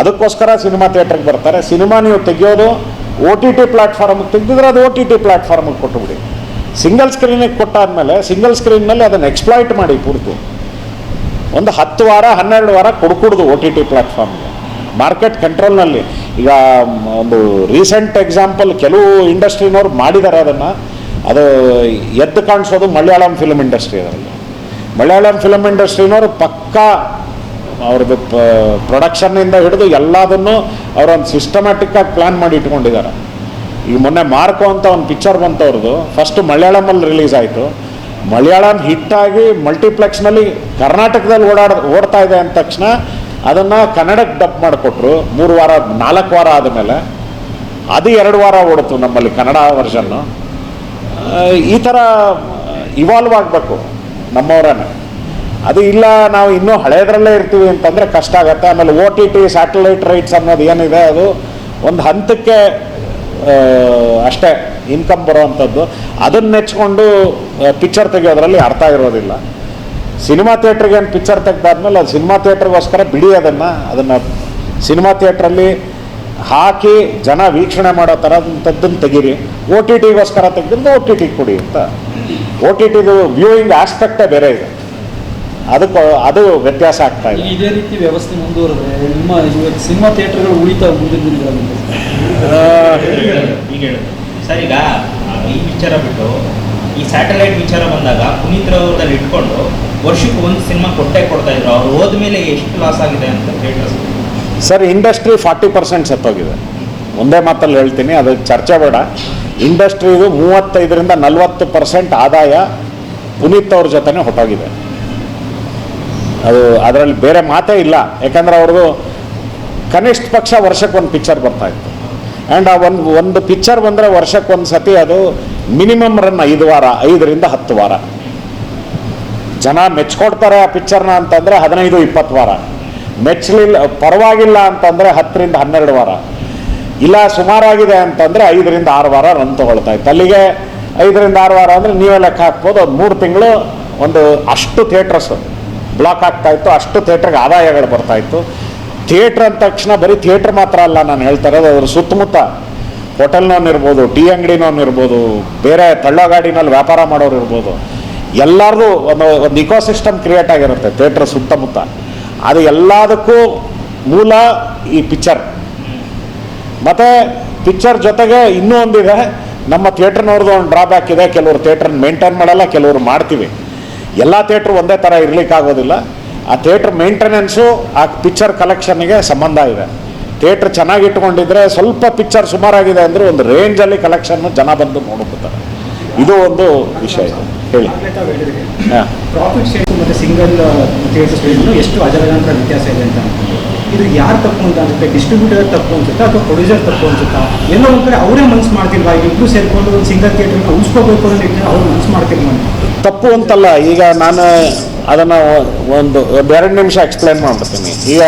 ಅದಕ್ಕೋಸ್ಕರ ಸಿನಿಮಾ ಥಿಯೇಟ್ರಿಗೆ ಬರ್ತಾರೆ. ಸಿನಿಮಾ ನೀವು ತೆಗೆಯೋದು ಓ ಟಿ ಟಿ ಪ್ಲ್ಯಾಟ್ಫಾರ್ಮಿಗೆ ತೆಗೆದಿದ್ರೆ ಅದು ಓ ಟಿ ಟಿ ಪ್ಲ್ಯಾಟ್ಫಾರ್ಮಿಗೆ ಕೊಟ್ಟುಬಿಡಿ. ಸಿಂಗಲ್ ಸ್ಕ್ರೀನಿಗೆ ಕೊಟ್ಟಾದ್ಮೇಲೆ ಸಿಂಗಲ್ ಸ್ಕ್ರೀನ್ನಲ್ಲಿ ಅದನ್ನು ಎಕ್ಸ್ಪ್ಲಾಯ್ಟ್ ಮಾಡಿ ಪೂರ್ತಿ. ಒಂದು ಹತ್ತು ವಾರ, ಹನ್ನೆರಡು ವಾರ ಕೊಡ್ಕೂಡ್ದು ಓ ಟಿ ಟಿ ಮಾರ್ಕೆಟ್ ಕಂಟ್ರೋಲ್ನಲ್ಲಿ ಈಗ ಒಂದು ರೀಸೆಂಟ್ ಎಕ್ಸಾಂಪಲ್ ಕೆಲವು ಇಂಡಸ್ಟ್ರಿನವ್ರು ಮಾಡಿದ್ದಾರೆ ಅದನ್ನು. ಅದು ಎದ್ದು ಕಾಣಿಸೋದು ಮಲಯಾಳಂ ಫಿಲಮ್ ಇಂಡಸ್ಟ್ರಿ ಅದರಲ್ಲಿ. ಮಲಯಾಳಂ ಫಿಲಮ್ ಇಂಡಸ್ಟ್ರಿನವರು ಪಕ್ಕಾ ಅವ್ರದ್ದು ಪ್ರೊಡಕ್ಷನ್ನಿಂದ ಹಿಡಿದು ಎಲ್ಲದನ್ನು ಅವರೊಂದು ಸಿಸ್ಟಮ್ಯಾಟಿಕ್ಕಾಗಿ ಪ್ಲ್ಯಾನ್ ಮಾಡಿ ಇಟ್ಕೊಂಡಿದ್ದಾರೆ. ಈಗ ಮೊನ್ನೆ ಮಾರ್ಕೋ ಅಂತ ಒಂದು ಪಿಕ್ಚರ್ ಬಂತು ಅವ್ರದ್ದು ಫಸ್ಟ್ ಮಲಯಾಳಮಲ್ಲಿ ರಿಲೀಸ್ ಆಯಿತು. ಮಲಯಾಳಂ ಹಿಟ್ಟಾಗಿ ಮಲ್ಟಿಪ್ಲೆಕ್ಸ್ನಲ್ಲಿ ಕರ್ನಾಟಕದಲ್ಲಿ ಓಡಾಡ, ಓಡ್ತಾ ಇದೆ ಅಂದ ತಕ್ಷಣ ಅದನ್ನು ಕನ್ನಡಕ್ಕೆ ಡಬ್ ಮಾಡಿಕೊಟ್ರು, ಮೂರು ವಾರ, ನಾಲ್ಕು ವಾರ ಆದಮೇಲೆ, ಅದು ಎರಡು ವಾರ ಓಡಿತು ನಮ್ಮಲ್ಲಿ ಕನ್ನಡ ವರ್ಷನ್ನು ಈ ಥರ ಇವಾಲ್ವ್ ಆಗಬೇಕು ನಮ್ಮವರನ್ನ. ಅದು ಇಲ್ಲ, ನಾವು ಇನ್ನೂ ಹಳೆಯದರಲ್ಲೇ ಇರ್ತೀವಿ ಅಂತಂದರೆ ಕಷ್ಟ ಆಗುತ್ತೆ. ಆಮೇಲೆ O T T satellite rights ಅನ್ನೋದು ಏನಿದೆ, ಅದು ಒಂದು ಹಂತಕ್ಕೆ ಅಷ್ಟೇ ಇನ್ಕಮ್ ಬರೋವಂಥದ್ದು ಅದನ್ನ ನೆಚ್ಕೊಂಡು ಪಿಕ್ಚರ್ ತೆಗೆಯೋದ್ರಲ್ಲಿ ಅರ್ಥ ಇರೋದಿಲ್ಲ ಸಿನಿಮಾ ಥಿಯೇಟ್ರಿಗೆ ಏನು ಪಿಕ್ಚರ್ ತೆಗ್ದಾದ್ಮೇಲೆ ಅದು ಸಿನಿಮಾ ಥಿಯೇಟ್ರಿಗೋಸ್ಕರ ಬಿಡಿ ಅದನ್ನು ಅದನ್ನು ಸಿನಿಮಾ ಥಿಯೇಟ್ರಲ್ಲಿ ಹಾಕಿ ಜನ ವೀಕ್ಷಣೆ ಮಾಡೋ ಥರದಂಥದ್ದನ್ನು ತೆಗೀರಿ. ಓ ಟಿ ಟಿಗೋಸ್ಕರ ತೆಗೆದ್ರೆ ಓ ಟಿ ಟಿಗೆ ಕೊಡಿ ಅಂತ. ಓ ಟಿ ಟಿದು ವ್ಯೂಯಿಂಗ್ ಆಸ್ಪೆಕ್ಟೇ ಬೇರೆ ಇದೆ. ಅದಕ್ಕೆ ಅದು ವ್ಯತ್ಯಾಸ ಆಗ್ತಾ ಇದೆ. ಇದೇ ರೀತಿ ವ್ಯವಸ್ಥೆ ಮುಂದುವರೆದ್ರೆ ನಿಮ್ಮ ಇವತ್ತು ಸಿನಿಮಾ ಥಿಯೇಟರ್ಗಳು ಉಳಿತಾ ಸರ್ ಈಗ ಈ ವಿಚಾರ ಬಿಟ್ಟು ಈ ಸ್ಯಾಟಲೈಟ್ ವಿಚಾರ ಬಂದಾಗ ಪುನೀತ್ ರಾವ್ರಲ್ಲಿ ಇಟ್ಕೊಂಡು ವರ್ಷಕ್ಕೆ ಒಂದು ಸಿನಿಮಾ ಕೊಟ್ಟೆ ಕೊಡ್ತಾ ಇದ್ರು. ಅವ್ರು ಹೋದ್ಮೇಲೆ ಎಷ್ಟು ಲಾಸ್ ಆಗಿದೆ ಅಂತ theatres sir industry forty percent ಸತ್ತೋಗಿದೆ ಒಂದೇ ಮಾತಲ್ಲಿ ಹೇಳ್ತೀನಿ, ಅದು ಚರ್ಚೆ ಬೇಡ. ಇಂಡಸ್ಟ್ರಿದು ಮೂವತ್ತೈದರಿಂದ ನಲವತ್ತು ಪರ್ಸೆಂಟ್ ಆದಾಯ ಪುನೀತ್ ಅವ್ರ ಜೊತೆನೇ ಹೊಟ್ಟೋಗಿದೆ. ಅದು ಅದರಲ್ಲಿ ಬೇರೆ ಮಾತೇ ಇಲ್ಲ. ಯಾಕಂದ್ರೆ ಅವ್ರದ್ದು ಕನಿಷ್ಠ ಪಕ್ಷ ವರ್ಷಕ್ಕೆ ಒಂದು ಪಿಕ್ಚರ್ ಬರ್ತಾ ಇತ್ತು. ಆ್ಯಂಡ್ ಆ ಒಂದು ಒಂದು ಪಿಕ್ಚರ್ ಬಂದರೆ ವರ್ಷಕ್ಕೆ ಒಂದು ಸತಿ ಅದು ಮಿನಿಮಮ್ ರನ್ ಐದು ವಾರ, ಐದರಿಂದ ಹತ್ತು ವಾರ. ಜನ ಮೆಚ್ಕೊಡ್ತಾರೆ ಆ ಪಿಕ್ಚರ್ನ ಅಂತಂದರೆ ಹದಿನೈದು, ಇಪ್ಪತ್ತು ವಾರ. ಮೆಚ್ಚಲಿಲ್ಲ ಪರವಾಗಿಲ್ಲ ಅಂತಂದರೆ ಹತ್ತರಿಂದ ಹನ್ನೆರಡು ವಾರ. ಇಲ್ಲ, ಸುಮಾರಾಗಿದೆ ಅಂತಂದರೆ ಐದರಿಂದ ಆರು ವಾರ ರನ್ ತೊಗೊಳ್ತಾ ಇತ್ತು. ಅಲ್ಲಿಗೆ ಐದರಿಂದ ಆರು ವಾರ ಅಂದರೆ ನೀವೇ ಲೆಕ್ಕ ಹಾಕ್ಬೋದು. ಒಂದು ಮೂರು ತಿಂಗಳು ಒಂದು ಅಷ್ಟು ಥಿಯೇಟ್ರಸ್ ಬ್ಲಾಕ್ ಆಗ್ತಾ ಇತ್ತು. ಅಷ್ಟು ಥಿಯೇಟ್ರಿಗೆ ಆದಾಯಗಳು ಬರ್ತಾ ಇತ್ತು. ಥಿಯೇಟ್ರ್ ಅಂದ ತಕ್ಷಣ ಬರೀ ಥಿಯೇಟ್ರ್ ಮಾತ್ರ ಅಲ್ಲ ನಾನು ಹೇಳ್ತಾ ಇರೋದು. ಅದ್ರ ಸುತ್ತಮುತ್ತ ಹೋಟೆಲ್ನವ್ನಿರ್ಬೋದು ಟೀ ಅಂಗಡಿನವ್ನಿರ್ಬೋದು ಬೇರೆ ತಳ್ಳೋ ಗಾಡಿನಲ್ಲಿ ವ್ಯಾಪಾರ ಮಾಡೋರು ಇರ್ಬೋದು ಎಲ್ಲರದು ಒಂದು ಒಂದು ಇಕೋಸಿಸ್ಟಮ್ ಕ್ರಿಯೇಟ್ ಆಗಿರುತ್ತೆ ಥಿಯೇಟ್ರ್ ಸುತ್ತಮುತ್ತ. ಅದು ಎಲ್ಲದಕ್ಕೂ ಮೂಲ ಈ ಪಿಕ್ಚರ್ ಮತ್ತು ಪಿಕ್ಚರ್ ಜೊತೆಗೆ ಇನ್ನೂ ಒಂದಿದೆ, ನಮ್ಮ ಥಿಯೇಟ್ರ್ನವ್ರದ್ದು ಒಂದು ಡ್ರಾಬ್ಯಾಕ್ ಇದೆ, ಕೆಲವರು ಥಿಯೇಟ್ರನ್ನ ಮೇಂಟೈನ್ ಮಾಡಲ್ಲ, ಕೆಲವರು ಮಾಡ್ತೀವಿ. ಎಲ್ಲ ಥಿಯೇಟ್ರ್ ಒಂದೇ ಥರ ಇರಲಿಕ್ಕಾಗೋದಿಲ್ಲ. ಆ ಥಿಯೇಟ್ರ್ ಮೇಂಟೆನೆನ್ಸು ಆ ಪಿಕ್ಚರ್ ಕಲೆಕ್ಷನ್ಗೆ ಸಂಬಂಧ ಇದೆ. ಥಿಯೇಟ್ರ್ ಚೆನ್ನಾಗಿ ಇಟ್ಕೊಂಡಿದ್ರೆ ಸ್ವಲ್ಪ ಪಿಕ್ಚರ್ ಸುಮಾರಾಗಿದೆ ಅಂದರೆ ಒಂದು ರೇಂಜಲ್ಲಿ ಕಲೆಕ್ಷನ್ನು ಜನ ಬಂದು ನೋಡ್ಕೊತಾರೆ. ಇದು ಒಂದು ವಿಷಯ. ಹೇಳಿ. ಹಾಂ. ಪ್ರಾಫಿಟ್ ಶೇರ್ ಮತ್ತು ಸಿಂಗಲ್ ಥಿಯೇಟರ್ ಸ್ಟೇಜ್ನು ಎಷ್ಟು ಅಜಗಜಾಂತರ ವ್ಯತ್ಯಾಸ ಇದೆ ಅಂತ ಇದು ಯಾರು ತಪ್ಪು ಅಂತ ಅನ್ಸುತ್ತೆ? ಡಿಸ್ಟ್ರಿಬ್ಯೂಟರ್ ತಪ್ಪು ಅನ್ಸುತ್ತಾ ಅಥವಾ ಪ್ರೊಡ್ಯೂಸರ್ ತಪ್ಪು ಅನ್ಸುತ್ತಾ? ಎಲ್ಲ ಒಂದು ಕಡೆ ಅವರೇ ಮನ್ಸು ಮಾಡ್ತಿಲ್ವಾ? ಇಬ್ಬರು ಸೇರ್ಕೊಂಡು ಒಂದು ಸಿಂಗಲ್ ಥಿಯೇಟರ್ನ ಉಳಿಸ್ಕೋಬೇಕು ಅನ್ನೋ ನಿಟ್ಟಿನಲ್ಲಿ ಅವ್ರು ಮನ್ಸು ಮಾಡ್ತಿಲ್ವಾ ತಪ್ಪು ಅಂತಲ್ಲ ಈಗ ನಾನು ಅದನ್ನು ಒಂದು ಎರಡು ನಿಮಿಷ ಎಕ್ಸ್ಪ್ಲೈನ್ ಮಾಡ್ಬಿಡ್ತೀನಿ. ಈಗ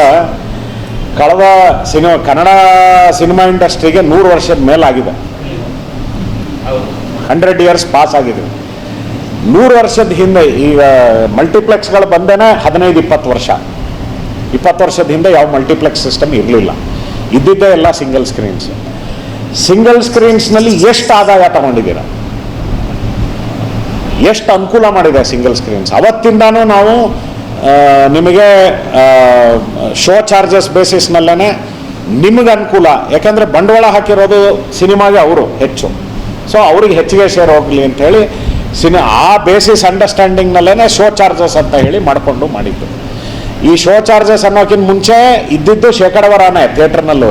ಕಳೆದ ಸಿನಿಮಾ ಕನ್ನಡ ಸಿನಿಮಾ ಇಂಡಸ್ಟ್ರಿಗೆ ನೂರು ವರ್ಷದ ಮೇಲಾಗಿದೆ. ಹೌದು. ಹಂಡ್ರೆಡ್ ಇಯರ್ಸ್ ಪಾಸ್ ಆಗಿದೆ. ನೂರು ವರ್ಷದ ಹಿಂದೆ ಈಗ ಮಲ್ಟಿಪ್ಲೆಕ್ಸ್ಗಳು ಬಂದೇನೆ ಹದಿನೈದು, ಇಪ್ಪತ್ತು ವರ್ಷ. ಇಪ್ಪತ್ತು ವರ್ಷದ ಹಿಂದೆ ಯಾವ ಮಲ್ಟಿಪ್ಲೆಕ್ಸ್ ಸಿಸ್ಟಮ್ ಇರಲಿಲ್ಲ. ಇದ್ದಿದ್ದೇ ಎಲ್ಲ ಸಿಂಗಲ್ ಸ್ಕ್ರೀನ್ಸ್ ಸಿಂಗಲ್ ಸ್ಕ್ರೀನ್ಸ್ನಲ್ಲಿ ಎಷ್ಟು ಆದಾಯ ತಗೊಂಡಿದ್ದೀರ? ಎಷ್ಟು ಅನುಕೂಲ ಮಾಡಿದೆ ಸಿಂಗಲ್ ಸ್ಕ್ರೀನ್ಸ್ ಅವತ್ತಿಂದಾನು ನಾವು ನಿಮಗೆ ಶೋ ಚಾರ್ಜಸ್ ಬೇಸಿಸ್ನಲ್ಲೇ ನಿಮಗೆ ಅನುಕೂಲ ಯಾಕಂದರೆ ಬಂಡವಾಳ ಹಾಕಿರೋದು ಸಿನಿಮಾಗೆ ಅವರು ಹೆಚ್ಚು. ಸೊ ಅವ್ರಿಗೆ ಹೆಚ್ಚಿಗೆ ಶೇರ್ ಹೋಗಲಿ ಅಂತ ಹೇಳಿ, ಸಿನಿ, ಆ ಬೇಸಿಸ್ ಅಂಡರ್ಸ್ಟ್ಯಾಂಡಿಂಗ್ನಲ್ಲೇ ಶೋ ಚಾರ್ಜಸ್ ಅಂತ ಹೇಳಿ ಮಾಡಿಕೊಂಡು ಮಾಡಿದ್ದು. ಈ ಶೋ ಚಾರ್ಜಸ್ ಅನ್ನೋಕ್ಕಿಂತ ಮುಂಚೆ ಇದ್ದಿದ್ದು ಶೇಕಡವರಾನೇ ಥಿಯೇಟ್ರ್ನಲ್ಲೂ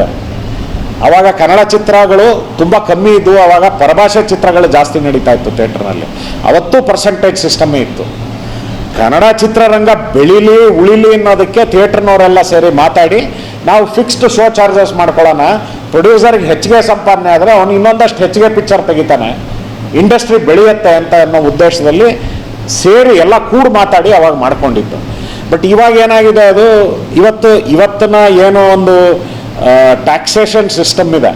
ಅವಾಗ ಕನ್ನಡ ಚಿತ್ರಗಳು ತುಂಬ ಕಮ್ಮಿ ಇದ್ವು, ಅವಾಗ ಪರಭಾಷೆ ಚಿತ್ರಗಳು ಜಾಸ್ತಿ ನಡೀತಾ ಇತ್ತು ಥಿಯೇಟ್ರ್ನಲ್ಲಿ ಅವತ್ತು ಪರ್ಸೆಂಟೇಜ್ ಸಿಸ್ಟಮೇ ಇತ್ತು. ಕನ್ನಡ ಚಿತ್ರರಂಗ ಬೆಳೀಲಿ, ಉಳಿಲಿ ಅನ್ನೋದಕ್ಕೆ ಥಿಯೇಟ್ರ್ನವರೆಲ್ಲ ಸೇರಿ ಮಾತಾಡಿ, ನಾವು ಫಿಕ್ಸ್ಡ್ ಶೋ ಚಾರ್ಜಸ್ ಮಾಡ್ಕೊಳ್ಳೋಣ. ಪ್ರೊಡ್ಯೂಸರ್ಗೆ ಹೆಚ್ಚಿಗೆ ಸಂಪಾದನೆ ಆದರೆ ಅವನು ಇನ್ನೊಂದಷ್ಟು ಹೆಚ್ಚಿಗೆ ಪಿಕ್ಚರ್ ತೆಗಿತಾನೆ. ಇಂಡಸ್ಟ್ರಿ ಬೆಳೆಯುತ್ತೆ ಅಂತ ಅನ್ನೋ ಉದ್ದೇಶದಲ್ಲಿ ಸೇರಿ ಎಲ್ಲ ಕೂಡಿ ಮಾತಾಡಿ ಅವಾಗ ಮಾಡ್ಕೊಂಡಿತ್ತು ಬಟ್ ಇವಾಗ ಏನಾಗಿದೆ ಅದು, ಇವತ್ತು, ಇವತ್ತಿನ ಏನೋ ಒಂದು ಟ್ಯಾಕ್ಸೇಷನ್ ಸಿಸ್ಟಮ್ ಇದೆ.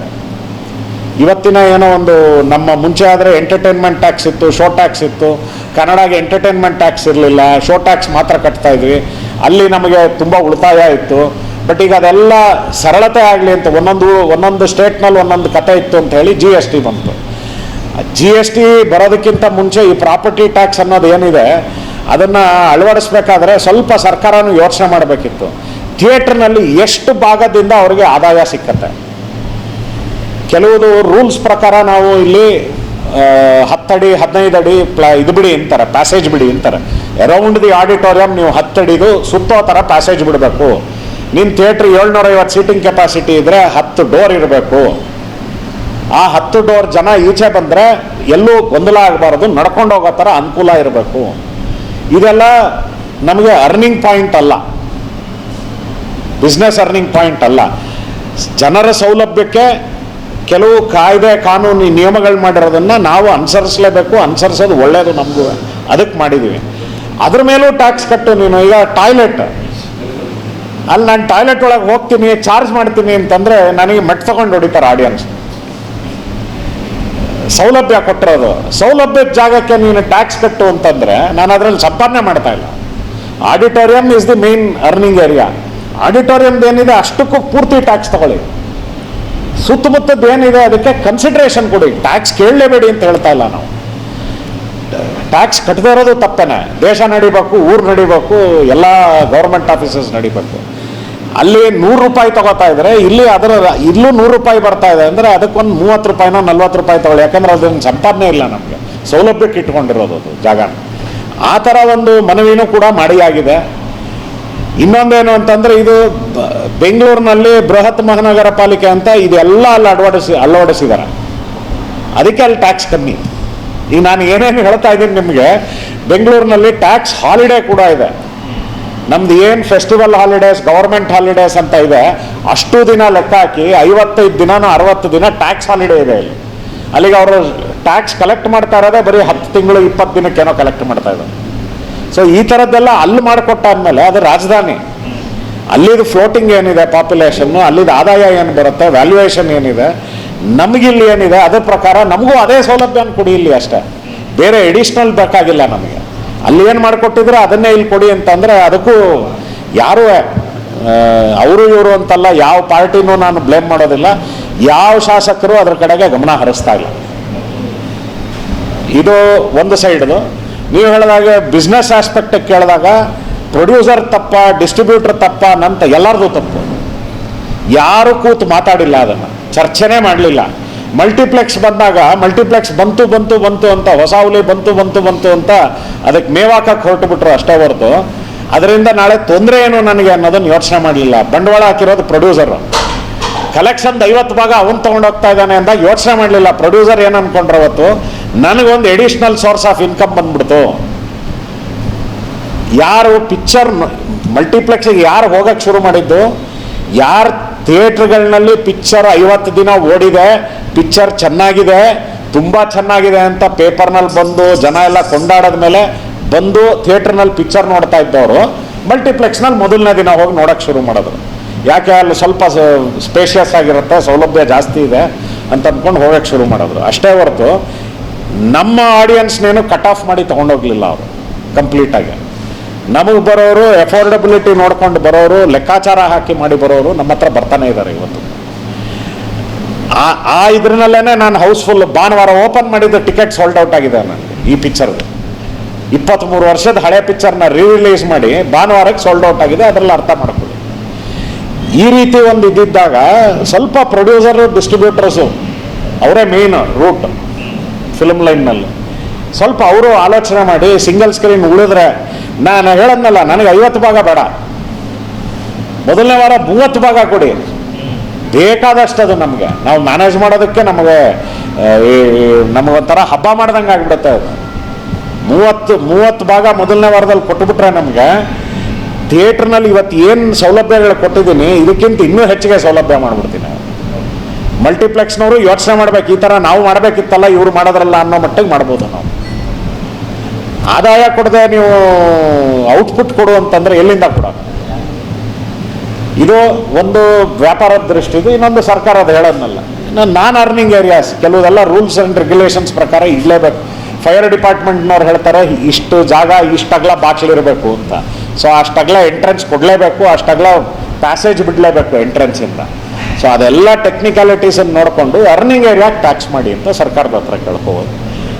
ಇವತ್ತಿನ ಏನೋ ಒಂದು ನಮ್ಮ ಮುಂಚೆ ಆದರೆ ಎಂಟರ್ಟೈನ್ಮೆಂಟ್ ಟ್ಯಾಕ್ಸ್ ಇತ್ತು ಶೋ ಟ್ಯಾಕ್ಸ್ ಇತ್ತು. ಕನ್ನಡಗೆ ಎಂಟರ್ಟೈನ್ಮೆಂಟ್ ಟ್ಯಾಕ್ಸ್ ಇರಲಿಲ್ಲ ಶೋ ಟ್ಯಾಕ್ಸ್ ಮಾತ್ರ ಕಟ್ತಾ ಇದ್ವಿ. ಅಲ್ಲಿ ನಮಗೆ ತುಂಬ ಉಳಿತಾಯ ಇತ್ತು. ಬಟ್ ಈಗ ಅದೆಲ್ಲ ಸರಳತೆ ಆಗಲಿ ಅಂತ ಒಂದೊಂದು ಒಂದೊಂದು ಸ್ಟೇಟ್ನಲ್ಲಿ ಒಂದೊಂದು ಕತೆ ಇತ್ತು ಅಂತ ಹೇಳಿ ಜಿ ಎಸ್ ಟಿ ಬಂತು. ಜಿ ಎಸ್ ಟಿ ಬರೋದಕ್ಕಿಂತ ಮುಂಚೆ ಈ ಪ್ರಾಪರ್ಟಿ ಟ್ಯಾಕ್ಸ್ ಅನ್ನೋದು ಏನಿದೆ, ಅದನ್ನು ಅಳವಡಿಸ್ಬೇಕಾದ್ರೆ ಸ್ವಲ್ಪ ಸರ್ಕಾರನೂ ಯೋಚನೆ ಮಾಡಬೇಕಿತ್ತು. ಥಿಯೇಟ್ರ್ನಲ್ಲಿ ಎಷ್ಟು ಭಾಗದಿಂದ ಅವರಿಗೆ ಆದಾಯ ಸಿಕ್ಕತ್ತೆ? ಕೆಲವುದು ರೂಲ್ಸ್ ಪ್ರಕಾರ ನಾವು ಇಲ್ಲಿ ಹತ್ತಡಿ, ಹದಿನೈದು ಅಡಿ ಪ್ಲಾ, ಇದು ಬಿಡಿ ಅಂತಾರೆ ಪ್ಯಾಸೇಜ್ ಬಿಡಿ ಅಂತಾರೆ. ಅರೌಂಡ್ ದಿ ಆಡಿಟೋರಿಯಂ ನೀವು ಹತ್ತಡಿದು ಸುತ್ತೋ ಥರ ಪ್ಯಾಸೇಜ್ ಬಿಡಬೇಕು. ನಿಮ್ಮ ಥಿಯೇಟ್ರ್ ಏಳ್ನೂರೈವತ್ತು ಸೀಟಿಂಗ್ ಕೆಪಾಸಿಟಿ ಇದ್ದರೆ ಹತ್ತು ಡೋರ್ ಇರಬೇಕು. ಆ ಹತ್ತು ಡೋರ್ ಜನ ಈಚೆ ಬಂದರೆ ಎಲ್ಲೂ ಗೊಂದಲ ಆಗಬಾರ್ದು, ನಡ್ಕೊಂಡು ಹೋಗೋ ಥರ ಅನುಕೂಲ ಇರಬೇಕು. ಇದೆಲ್ಲ ನಮಗೆ ಅರ್ನಿಂಗ್ ಪಾಯಿಂಟ್ ಅಲ್ಲ. ಬಿಸ್ನೆಸ್ ಅರ್ನಿಂಗ್ ಪಾಯಿಂಟ್ ಅಲ್ಲ. ಜನರ ಸೌಲಭ್ಯಕ್ಕೆ ಕೆಲವು ಕಾಯ್ದೆ ಕಾನೂನು ನಿಯಮಗಳು ಮಾಡಿರೋದನ್ನು ನಾವು ಅನುಸರಿಸಲೇಬೇಕು, ಅನುಸರಿಸೋದು ಒಳ್ಳೆಯದು ನಮಗೂ. ಅದಕ್ಕೆ ಮಾಡಿದ್ದೀವಿ ಅದ್ರ ಮೇಲೂ ಟ್ಯಾಕ್ಸ್ ಕಟ್ಟು ನೀನು. ಈಗ ಟಾಯ್ಲೆಟ್ ಅಲ್ಲಿ ನಾನು ಟಾಯ್ಲೆಟ್ ಒಳಗೆ ಹೋಗ್ತೀನಿ ಚಾರ್ಜ್ ಮಾಡ್ತೀನಿ ಅಂತಂದರೆ ನನಗೆ ಮೆಟ್ ತಗೊಂಡು ಹೊಡಿತಾರೆ ಆಡಿಯನ್ಸ್ ಸೌಲಭ್ಯ ಕೊಟ್ಟಿರೋದು. ಸೌಲಭ್ಯದ ಜಾಗಕ್ಕೆ ನೀನು ಟ್ಯಾಕ್ಸ್ ಕಟ್ಟು ಅಂತಂದರೆ ನಾನು ಅದರಲ್ಲಿ ಸಂಪಾದನೆ ಮಾಡ್ತಾ ಇಲ್ಲ. Auditorium is the main earning area ಆಡಿಟೋರಿಯಮ್ದು ಏನಿದೆ, ಅಷ್ಟಕ್ಕೂ ಪೂರ್ತಿ ಟ್ಯಾಕ್ಸ್ ತಗೊಳ್ಳಿ. ಸುತ್ತಮುತ್ತದ್ದು ಏನಿದೆ, ಅದಕ್ಕೆ ಕನ್ಸಿಡ್ರೇಷನ್ ಕೊಡಿ. ಟ್ಯಾಕ್ಸ್ ಕೇಳಲೇಬೇಡಿ ಅಂತ ಹೇಳ್ತಾ ಇಲ್ಲ ನಾವು. ಟ್ಯಾಕ್ಸ್ ಕಟ್ಟದೇ ಇರೋದು ತಪ್ಪೇನೆ. ದೇಶ ನಡಿಬೇಕು, ಊರು ನಡಿಬೇಕು, ಎಲ್ಲ ಗೌರ್ಮೆಂಟ್ ಆಫೀಸಸ್ ನಡಿಬೇಕು. ಅಲ್ಲಿ ನೂರು ರೂಪಾಯಿ ತಗೋತಾ ಇದ್ರೆ, ಇಲ್ಲಿ ಅದರ, ಇಲ್ಲೂ ನೂರು ರೂಪಾಯಿ ಬರ್ತಾ ಇದೆ ಅಂದರೆ ಅದಕ್ಕೊಂದು ಮೂವತ್ತು ರೂಪಾಯಿನೋ ನಲ್ವತ್ತು ರೂಪಾಯಿ ತಗೊಳ್ಳಿ. ಯಾಕಂದ್ರೆ ಅದನ್ನು ಸಂಪಾದನೆ ಇಲ್ಲ ನಮಗೆ. ಸೌಲಭ್ಯಕ್ಕೆ ಇಟ್ಕೊಂಡಿರೋದು ಅದು ಜಾಗ. ಆ ಥರ ಒಂದು ಮನವಿನೂ ಕೂಡ ಮಾಡಿಯಾಗಿದೆ. ಇನ್ನೊಂದೇನು ಅಂತಂದ್ರೆ ಇದು ಬೆಂಗಳೂರಿನಲ್ಲಿ ಬೃಹತ್ ಮಹಾನಗರ ಪಾಲಿಕೆ ಅಂತ ಇದೆಲ್ಲ ಅಲ್ಲಿ ಅಳವಡಿಸಿ ಅಳವಡಿಸಿದ್ದಾರೆ. ಅದಕ್ಕೆ ಅಲ್ಲಿ ಟ್ಯಾಕ್ಸ್ ಕಮ್ಮಿ. ಈಗ ನಾನು ಏನೇನು ಹೇಳ್ತಾ ಇದ್ದೀನಿ ನಿಮಗೆ, ಬೆಂಗಳೂರಿನಲ್ಲಿ ಟ್ಯಾಕ್ಸ್ ಹಾಲಿಡೇ ಕೂಡ ಇದೆ. ನಮ್ದು ಏನು ಫೆಸ್ಟಿವಲ್ ಹಾಲಿಡೇಸ್ ಗೌರ್ಮೆಂಟ್ ಹಾಲಿಡೇಸ್ ಅಂತ ಇದೆ, ಅಷ್ಟು ದಿನ ಲೆಕ್ಕ ಹಾಕಿ ಐವತ್ತೈದು ದಿನನೂ ಅರವತ್ತು ದಿನ ಟ್ಯಾಕ್ಸ್ ಹಾಲಿಡೇ ಇದೆ ಇಲ್ಲಿ. ಅಲ್ಲಿಗೆ ಅವರು ಟ್ಯಾಕ್ಸ್ ಕಲೆಕ್ಟ್ ಮಾಡ್ತಾ ಇರೋದೇ ಬರೀ ಹತ್ತು ತಿಂಗಳು, ಇಪ್ಪತ್ತು ದಿನಕ್ಕೇನೋ ಕಲೆಕ್ಟ್ ಮಾಡ್ತಾ ಇದ್ದಾರೆ. ಸೊ ಈ ಥರದ್ದೆಲ್ಲ ಅಲ್ಲಿ ಮಾಡಿಕೊಟ್ಟಾದ್ಮೇಲೆ ಅದು ರಾಜಧಾನಿ. ಅಲ್ಲಿದು ಫ್ಲೋಟಿಂಗ್ ಏನಿದೆ ಪಾಪ್ಯುಲೇಷನ್ನು ಅಲ್ಲಿದು ಆದಾಯ ಏನು ಬರುತ್ತೆ ವ್ಯಾಲ್ಯೂಯೇಷನ್ ಏನಿದೆ ನಮಗಿಲ್ಲಿ ಏನಿದೆ, ಅದ್ರ ಪ್ರಕಾರ ನಮಗೂ ಅದೇ ಸೌಲಭ್ಯನ ಕೊಡಿ ಇಲ್ಲಿ ಅಷ್ಟೇ. ಬೇರೆ ಎಡಿಷ್ನಲ್ ಬೇಕಾಗಿಲ್ಲ ನಮಗೆ. ಅಲ್ಲಿ ಏನು ಮಾಡಿಕೊಟ್ಟಿದ್ರೆ ಅದನ್ನೇ ಇಲ್ಲಿ ಕೊಡಿ ಅಂತಂದರೆ ಅದಕ್ಕೂ ಯಾರೂ ಅವರು ಇವರು ಅಂತಲ್ಲ, ಯಾವ ಪಾರ್ಟಿನೂ ನಾನು ಬ್ಲೇಮ್ ಮಾಡೋದಿಲ್ಲ. ಯಾವ ಶಾಸಕರು ಅದ್ರ ಕಡೆಗೆ ಗಮನ ಹರಿಸ್ತಾ ಇಲ್ಲ. ಇದು ಒಂದು ಸೈಡ್ದು ನೀವು ಹೇಳಿದಾಗ ಬಿಸ್ನೆಸ್ ಆಸ್ಪೆಕ್ಟಿಗೆ ಕೇಳಿದಾಗ ಪ್ರೊಡ್ಯೂಸರ್ ತಪ್ಪ ಡಿಸ್ಟ್ರಿಬ್ಯೂಟರ್ ತಪ್ಪ, ನಂತ ಎಲ್ಲರದು ತಪ್ಪು. ಯಾರು ಕೂತು ಮಾತಾಡಿಲ್ಲ ಅದನ್ನು. ಚರ್ಚೆನೇ ಮಾಡಲಿಲ್ಲ. ಮಲ್ಟಿಪ್ಲೆಕ್ಸ್ ಬಂದಾಗ ಮಲ್ಟಿಪ್ಲೆಕ್ಸ್ ಬಂತು ಬಂತು ಬಂತು ಅಂತ, ಹೊಸ ಹುಲಿ ಬಂತು ಬಂತು ಬಂತು ಅಂತ ಅದಕ್ಕೆ ಮೇವಾಕಕ್ಕೆ ಹೊರಟು ಬಿಟ್ರು ಅಷ್ಟೇ ಹೊರತು. ಅದರಿಂದ ನಾಳೆ ತೊಂದರೆ ಏನು ನನಗೆ ಅನ್ನೋದನ್ನು ಯೋಚನೆ ಮಾಡಲಿಲ್ಲ. ಬಂಡವಾಳ ಹಾಕಿರೋದು ಪ್ರೊಡ್ಯೂಸರು ಕಲೆಕ್ಷನ್ದು ಐವತ್ತು ಭಾಗ ಅವನು ತೊಗೊಂಡೋಗ್ತಾ ಇದ್ದಾನೆ ಅಂದಾಗ ಯೋಚನೆ ಮಾಡಲಿಲ್ಲ. ಪ್ರೊಡ್ಯೂಸರ್ ಏನು ಅನ್ಕೊಂಡ್ರೆ ಅವತ್ತು? ನನಗೊಂದು ಎಡಿಷ್ನಲ್ ಸೋರ್ಸ್ ಆಫ್ ಇನ್ಕಮ್ ಬಂದ್ಬಿಡ್ತು. ಯಾರು ಪಿಕ್ಚರ್ ಮಲ್ಟಿಪ್ಲೆಕ್ಸಿಗೆ ಯಾರು ಹೋಗಕ್ಕೆ ಶುರು ಮಾಡಿದ್ದು? ಯಾರು ಥಿಯೇಟ್ರ್ಗಳಲ್ಲಿ ಪಿಕ್ಚರ್ ಐವತ್ತು ದಿನ ಓಡಿದೆ ಪಿಕ್ಚರ್ ಚೆನ್ನಾಗಿದೆ, ತುಂಬ ಚೆನ್ನಾಗಿದೆ ಅಂತ ಪೇಪರ್ನಲ್ಲಿ ಬಂದು, ಜನ ಎಲ್ಲ ಕೊಂಡಾಡದ ಮೇಲೆ ಬಂದು ಥಿಯೇಟ್ರ್ನಲ್ಲಿ ಪಿಕ್ಚರ್ ನೋಡ್ತಾ ಇದ್ದವರು ಮಲ್ಟಿಪ್ಲೆಕ್ಸ್ನಲ್ಲಿ ಮೊದಲನೇ ದಿನ ಹೋಗಿ ನೋಡೋಕ್ಕೆ ಶುರು ಮಾಡಿದ್ರು. ಯಾಕೆ ಅಲ್ಲಿ ಸ್ವಲ್ಪ ಸ್ಪೇಷಿಯಸ್ ಆಗಿರುತ್ತೆ, ಸೌಲಭ್ಯ ಜಾಸ್ತಿ ಇದೆ ಅಂತ ಅಂದ್ಕೊಂಡು ಹೋಗೋಕ್ಕೆ ಶುರು ಮಾಡಿದ್ರು. ಅಷ್ಟೇ ಹೊರತು ನಮ್ಮ ಆಡಿಯನ್ಸ್ನೇನು ಕಟ್ ಆಫ್ ಮಾಡಿ ತೊಗೊಂಡೋಗ್ಲಿಲ್ಲ ಅವರು ಕಂಪ್ಲೀಟಾಗಿ ನಮಗೆ ಬರೋರು ಎಫೋರ್ಡಬಿಲಿಟಿ ನೋಡ್ಕೊಂಡು ಬರೋರು, ಲೆಕ್ಕಾಚಾರ ಹಾಕಿ ಮಾಡಿ ಬರೋರು ನಮ್ಮ ಹತ್ರ ಬರ್ತಾನೆ ಇದ್ದಾರೆ ಇವತ್ತು. ಆ ಆ ಇದ್ರಲ್ಲೇ ನಾನು ಹೌಸ್ಫುಲ್ ಭಾನುವಾರ ಓಪನ್ ಮಾಡಿದ್ದು ಟಿಕೆಟ್ ಸೋಲ್ಡ್ ಔಟ್ ಆಗಿದೆ ನನಗೆ ಈ ಪಿಕ್ಚರ್ದು ಇಪ್ಪತ್ತ್ಮೂರು ವರ್ಷದ ಹಳೆ ಪಿಕ್ಚರ್ನ ರೀ ರಿಲೀಸ್ ಮಾಡಿ ಭಾನುವಾರಕ್ಕೆ ಸೋಲ್ಡ್ ಔಟ್ ಆಗಿದೆ, ಅದರಲ್ಲಿ ಅರ್ಥ ಮಾಡ್ಕೊಳ್ಳಿ. ಈ ರೀತಿ ಒಂದು ಇದ್ದಿದ್ದಾಗ ಸ್ವಲ್ಪ ಪ್ರೊಡ್ಯೂಸರು ಡಿಸ್ಟ್ರಿಬ್ಯೂಟರ್ಸು ಅವರೇ ಮೇನ್ ರೂಟ್ ಫಿಲ್ಮ್ ಲೈನ್ನಲ್ಲಿ ಸ್ವಲ್ಪ ಅವರು ಆಲೋಚನೆ ಮಾಡಿ ಸಿಂಗಲ್ ಸ್ಕ್ರೀನ್ ಉಳಿದ್ರೆ ನಾನು ಹೇಳದ್ನಲ್ಲ, ನನಗೆ ಐವತ್ತು ಭಾಗ ಬೇಡ. ಮೊದಲನೇ ವಾರ ಮೂವತ್ತು ಭಾಗ ಕೊಡಿ. ಬೇಕಾದಷ್ಟು ಅದು ನಮಗೆ. ನಾವು ಮ್ಯಾನೇಜ್ ಮಾಡೋದಕ್ಕೆ ನಮಗೆ ನಮಗೊಂಥರ ಹಬ್ಬ ಮಾಡ್ದಂಗೆ ಆಗಿಬಿಡುತ್ತೆ ಅದು. ಮೂವತ್ತು ಮೂವತ್ತು ಭಾಗ ಮೊದಲನೇ ವಾರದಲ್ಲಿ ಕೊಟ್ಟುಬಿಟ್ರೆ ನಮಗೆ ಥಿಯೇಟ್ರ್ನಲ್ಲಿ ಇವತ್ತು ಏನು ಸೌಲಭ್ಯಗಳು ಕೊಟ್ಟಿದ್ದೀನಿ, ಇದಕ್ಕಿಂತ ಇನ್ನೂ ಹೆಚ್ಚಿಗೆ ಸೌಲಭ್ಯ ಮಾಡಿಬಿಡ್ತೀನಿ. ಮಲ್ಟಿಪ್ಲೆಕ್ಸ್ನವರು ಯೋಚನೆ ಮಾಡ್ಬೇಕು, ಈ ಥರ ನಾವು ಮಾಡಬೇಕಿತ್ತಲ್ಲ, ಇವ್ರು ಮಾಡೋದ್ರಲ್ಲ ಅನ್ನೋ ಮಟ್ಟಿಗೆ ಮಾಡ್ಬೋದು ನಾವು. ಆದಾಯ ಕೊಡದೆ ನೀವು ಔಟ್ಪುಟ್ ಕೊಡು ಅಂತಂದ್ರೆ ಎಲ್ಲಿಂದ ಕೊಡ. ಇದು ಒಂದು ವ್ಯಾಪಾರದ ದೃಷ್ಟಿದು, ಇನ್ನೊಂದು ಸರ್ಕಾರ ಅದು ಹೇಳೋದ್ನಲ್ಲ ನಾನ್ ಅರ್ನಿಂಗ್ ಏರಿಯಾಸ್ ಕೆಲವೆಲ್ಲ ರೂಲ್ಸ್ ಆ್ಯಂಡ್ ರೆಗ್ಯುಲೇಷನ್ಸ್ ಪ್ರಕಾರ ಇಡಲೇಬೇಕು. ಫೈರ್ ಡಿಪಾರ್ಟ್ಮೆಂಟ್ನವ್ರು ಹೇಳ್ತಾರೆ, ಇಷ್ಟು ಜಾಗ ಇಷ್ಟಗ್ಲ ಬಾಗಿಲಿರಬೇಕು ಅಂತ. ಸೊ ಅಷ್ಟಗ್ಲ ಎಂಟ್ರೆನ್ಸ್ ಕೊಡಲೇಬೇಕು ಅಷ್ಟಗ್ಲ ಪ್ಯಾಸೇಜ್ ಬಿಡಲೇಬೇಕು ಎಂಟ್ರೆನ್ಸಿಂದ ಸೊ ಅದೆಲ್ಲ ಟೆಕ್ನಿಕಾಲಿಟೀಸನ್ನು ನೋಡಿಕೊಂಡು ಅರ್ನಿಂಗ್ ಏರಿಯಾ ಟ್ಯಾಕ್ಸ್ ಮಾಡಿ ಅಂತ ಸರ್ಕಾರದ ಹತ್ರ ಕೇಳ್ಕೋಬೋದು.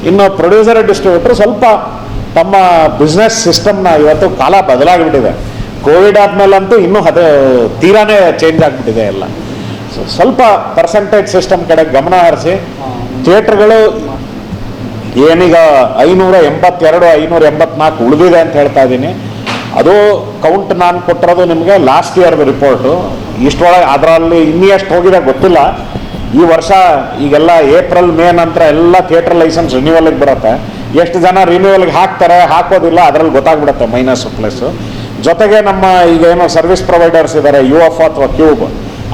ಇನ್ನು ಪ್ರೊಡ್ಯೂಸರ್ ಡಿಸ್ಟ್ರಿಬ್ಯೂಟರ್ ಸ್ವಲ್ಪ ತಮ್ಮ ಬಿಸ್ನೆಸ್ ಸಿಸ್ಟಮ್ನ ಇವತ್ತು ಕಾಲ ಬದಲಾಗಿಬಿಟ್ಟಿದೆ. ಕೋವಿಡ್ ಆದಮೇಲಂತೂ ಇನ್ನೂ ಅದು ತೀರಾನೇ ಚೇಂಜ್ ಆಗಿಬಿಟ್ಟಿದೆ ಎಲ್ಲ. ಸೊ ಸ್ವಲ್ಪ ಪರ್ಸೆಂಟೇಜ್ ಸಿಸ್ಟಮ್ ಕಡೆ ಗಮನ ಹರಿಸಿ. ಥಿಯೇಟ್ರ್ಗಳು ಏನೀಗ ಐನೂರ ಎಂಬತ್ತೆರಡು, ಐನೂರ ಎಂಬತ್ನಾಲ್ಕು ಉಳಿದಿದೆ ಅಂತ ಹೇಳ್ತಾ ಇದ್ದೀನಿ. ಅದು ಕೌಂಟ್ ನಾನು ಕೊಟ್ಟಿರೋದು ನಿಮಗೆ ಲಾಸ್ಟ್ ಇಯರ್ದು ರಿಪೋರ್ಟು ಇಷ್ಟೊಳಗೆ ಅದರಲ್ಲಿ ಇನ್ನೂ ಎಷ್ಟು ಹೋಗಿದೆ ಗೊತ್ತಿಲ್ಲ. ಈ ವರ್ಷ ಈಗೆಲ್ಲ ಏಪ್ರಿಲ್, ಮೇ ನಂತರ ಎಲ್ಲ ಥಿಯೇಟರ್ ಲೈಸೆನ್ಸ್ ರಿನ್ಯೂವಲ್ಗೆ ಬರುತ್ತೆ. ಎಷ್ಟು ಜನ ರಿನ್ಯೂವಲ್ಗೆ ಹಾಕ್ತಾರೆ, ಹಾಕೋದಿಲ್ಲ, ಅದರಲ್ಲಿ ಗೊತ್ತಾಗ್ಬಿಡುತ್ತೆ ಮೈನಸ್ ಪ್ಲಸ್ ಜೊತೆಗೆ ನಮ್ಮ ಈಗ ಏನೋ ಸರ್ವಿಸ್ ಪ್ರೊವೈಡರ್ಸ್ ಇದ್ದಾರೆ ಯು ಎಫ್ ಅಥವಾ ಕ್ಯೂಬ್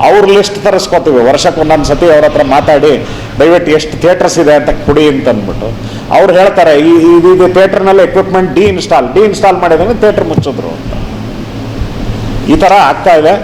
ಅವ್ರ ಲಿಸ್ಟ್ ತರಿಸ್ಕೊತೀವಿ. ವರ್ಷಕ್ಕೆ ಒಂದೊಂದು ಸತಿ ಅವ್ರ ಹತ್ರ ಮಾತಾಡಿ, ದಯವಿಟ್ಟು ಎಷ್ಟು ಥಿಯೇಟರ್ಸ್ ಇದೆ ಅಂತ ಕೊಡಿ ಅಂತ ಅಂದ್ಬಿಟ್ಟು ಅವ್ರು ಹೇಳ್ತಾರೆ, ಈ ಇದು ಇದು ಥಿಯೇಟರ್ನಲ್ಲಿ equipment de install de install ಮಾಡಿದ್ರೆ ಥಿಯೇಟರ್ ಮುಚ್ಚಿದ್ರು ಅಂತ. ಈ ಥರ ಆಗ್ತಾ ಇದೆ.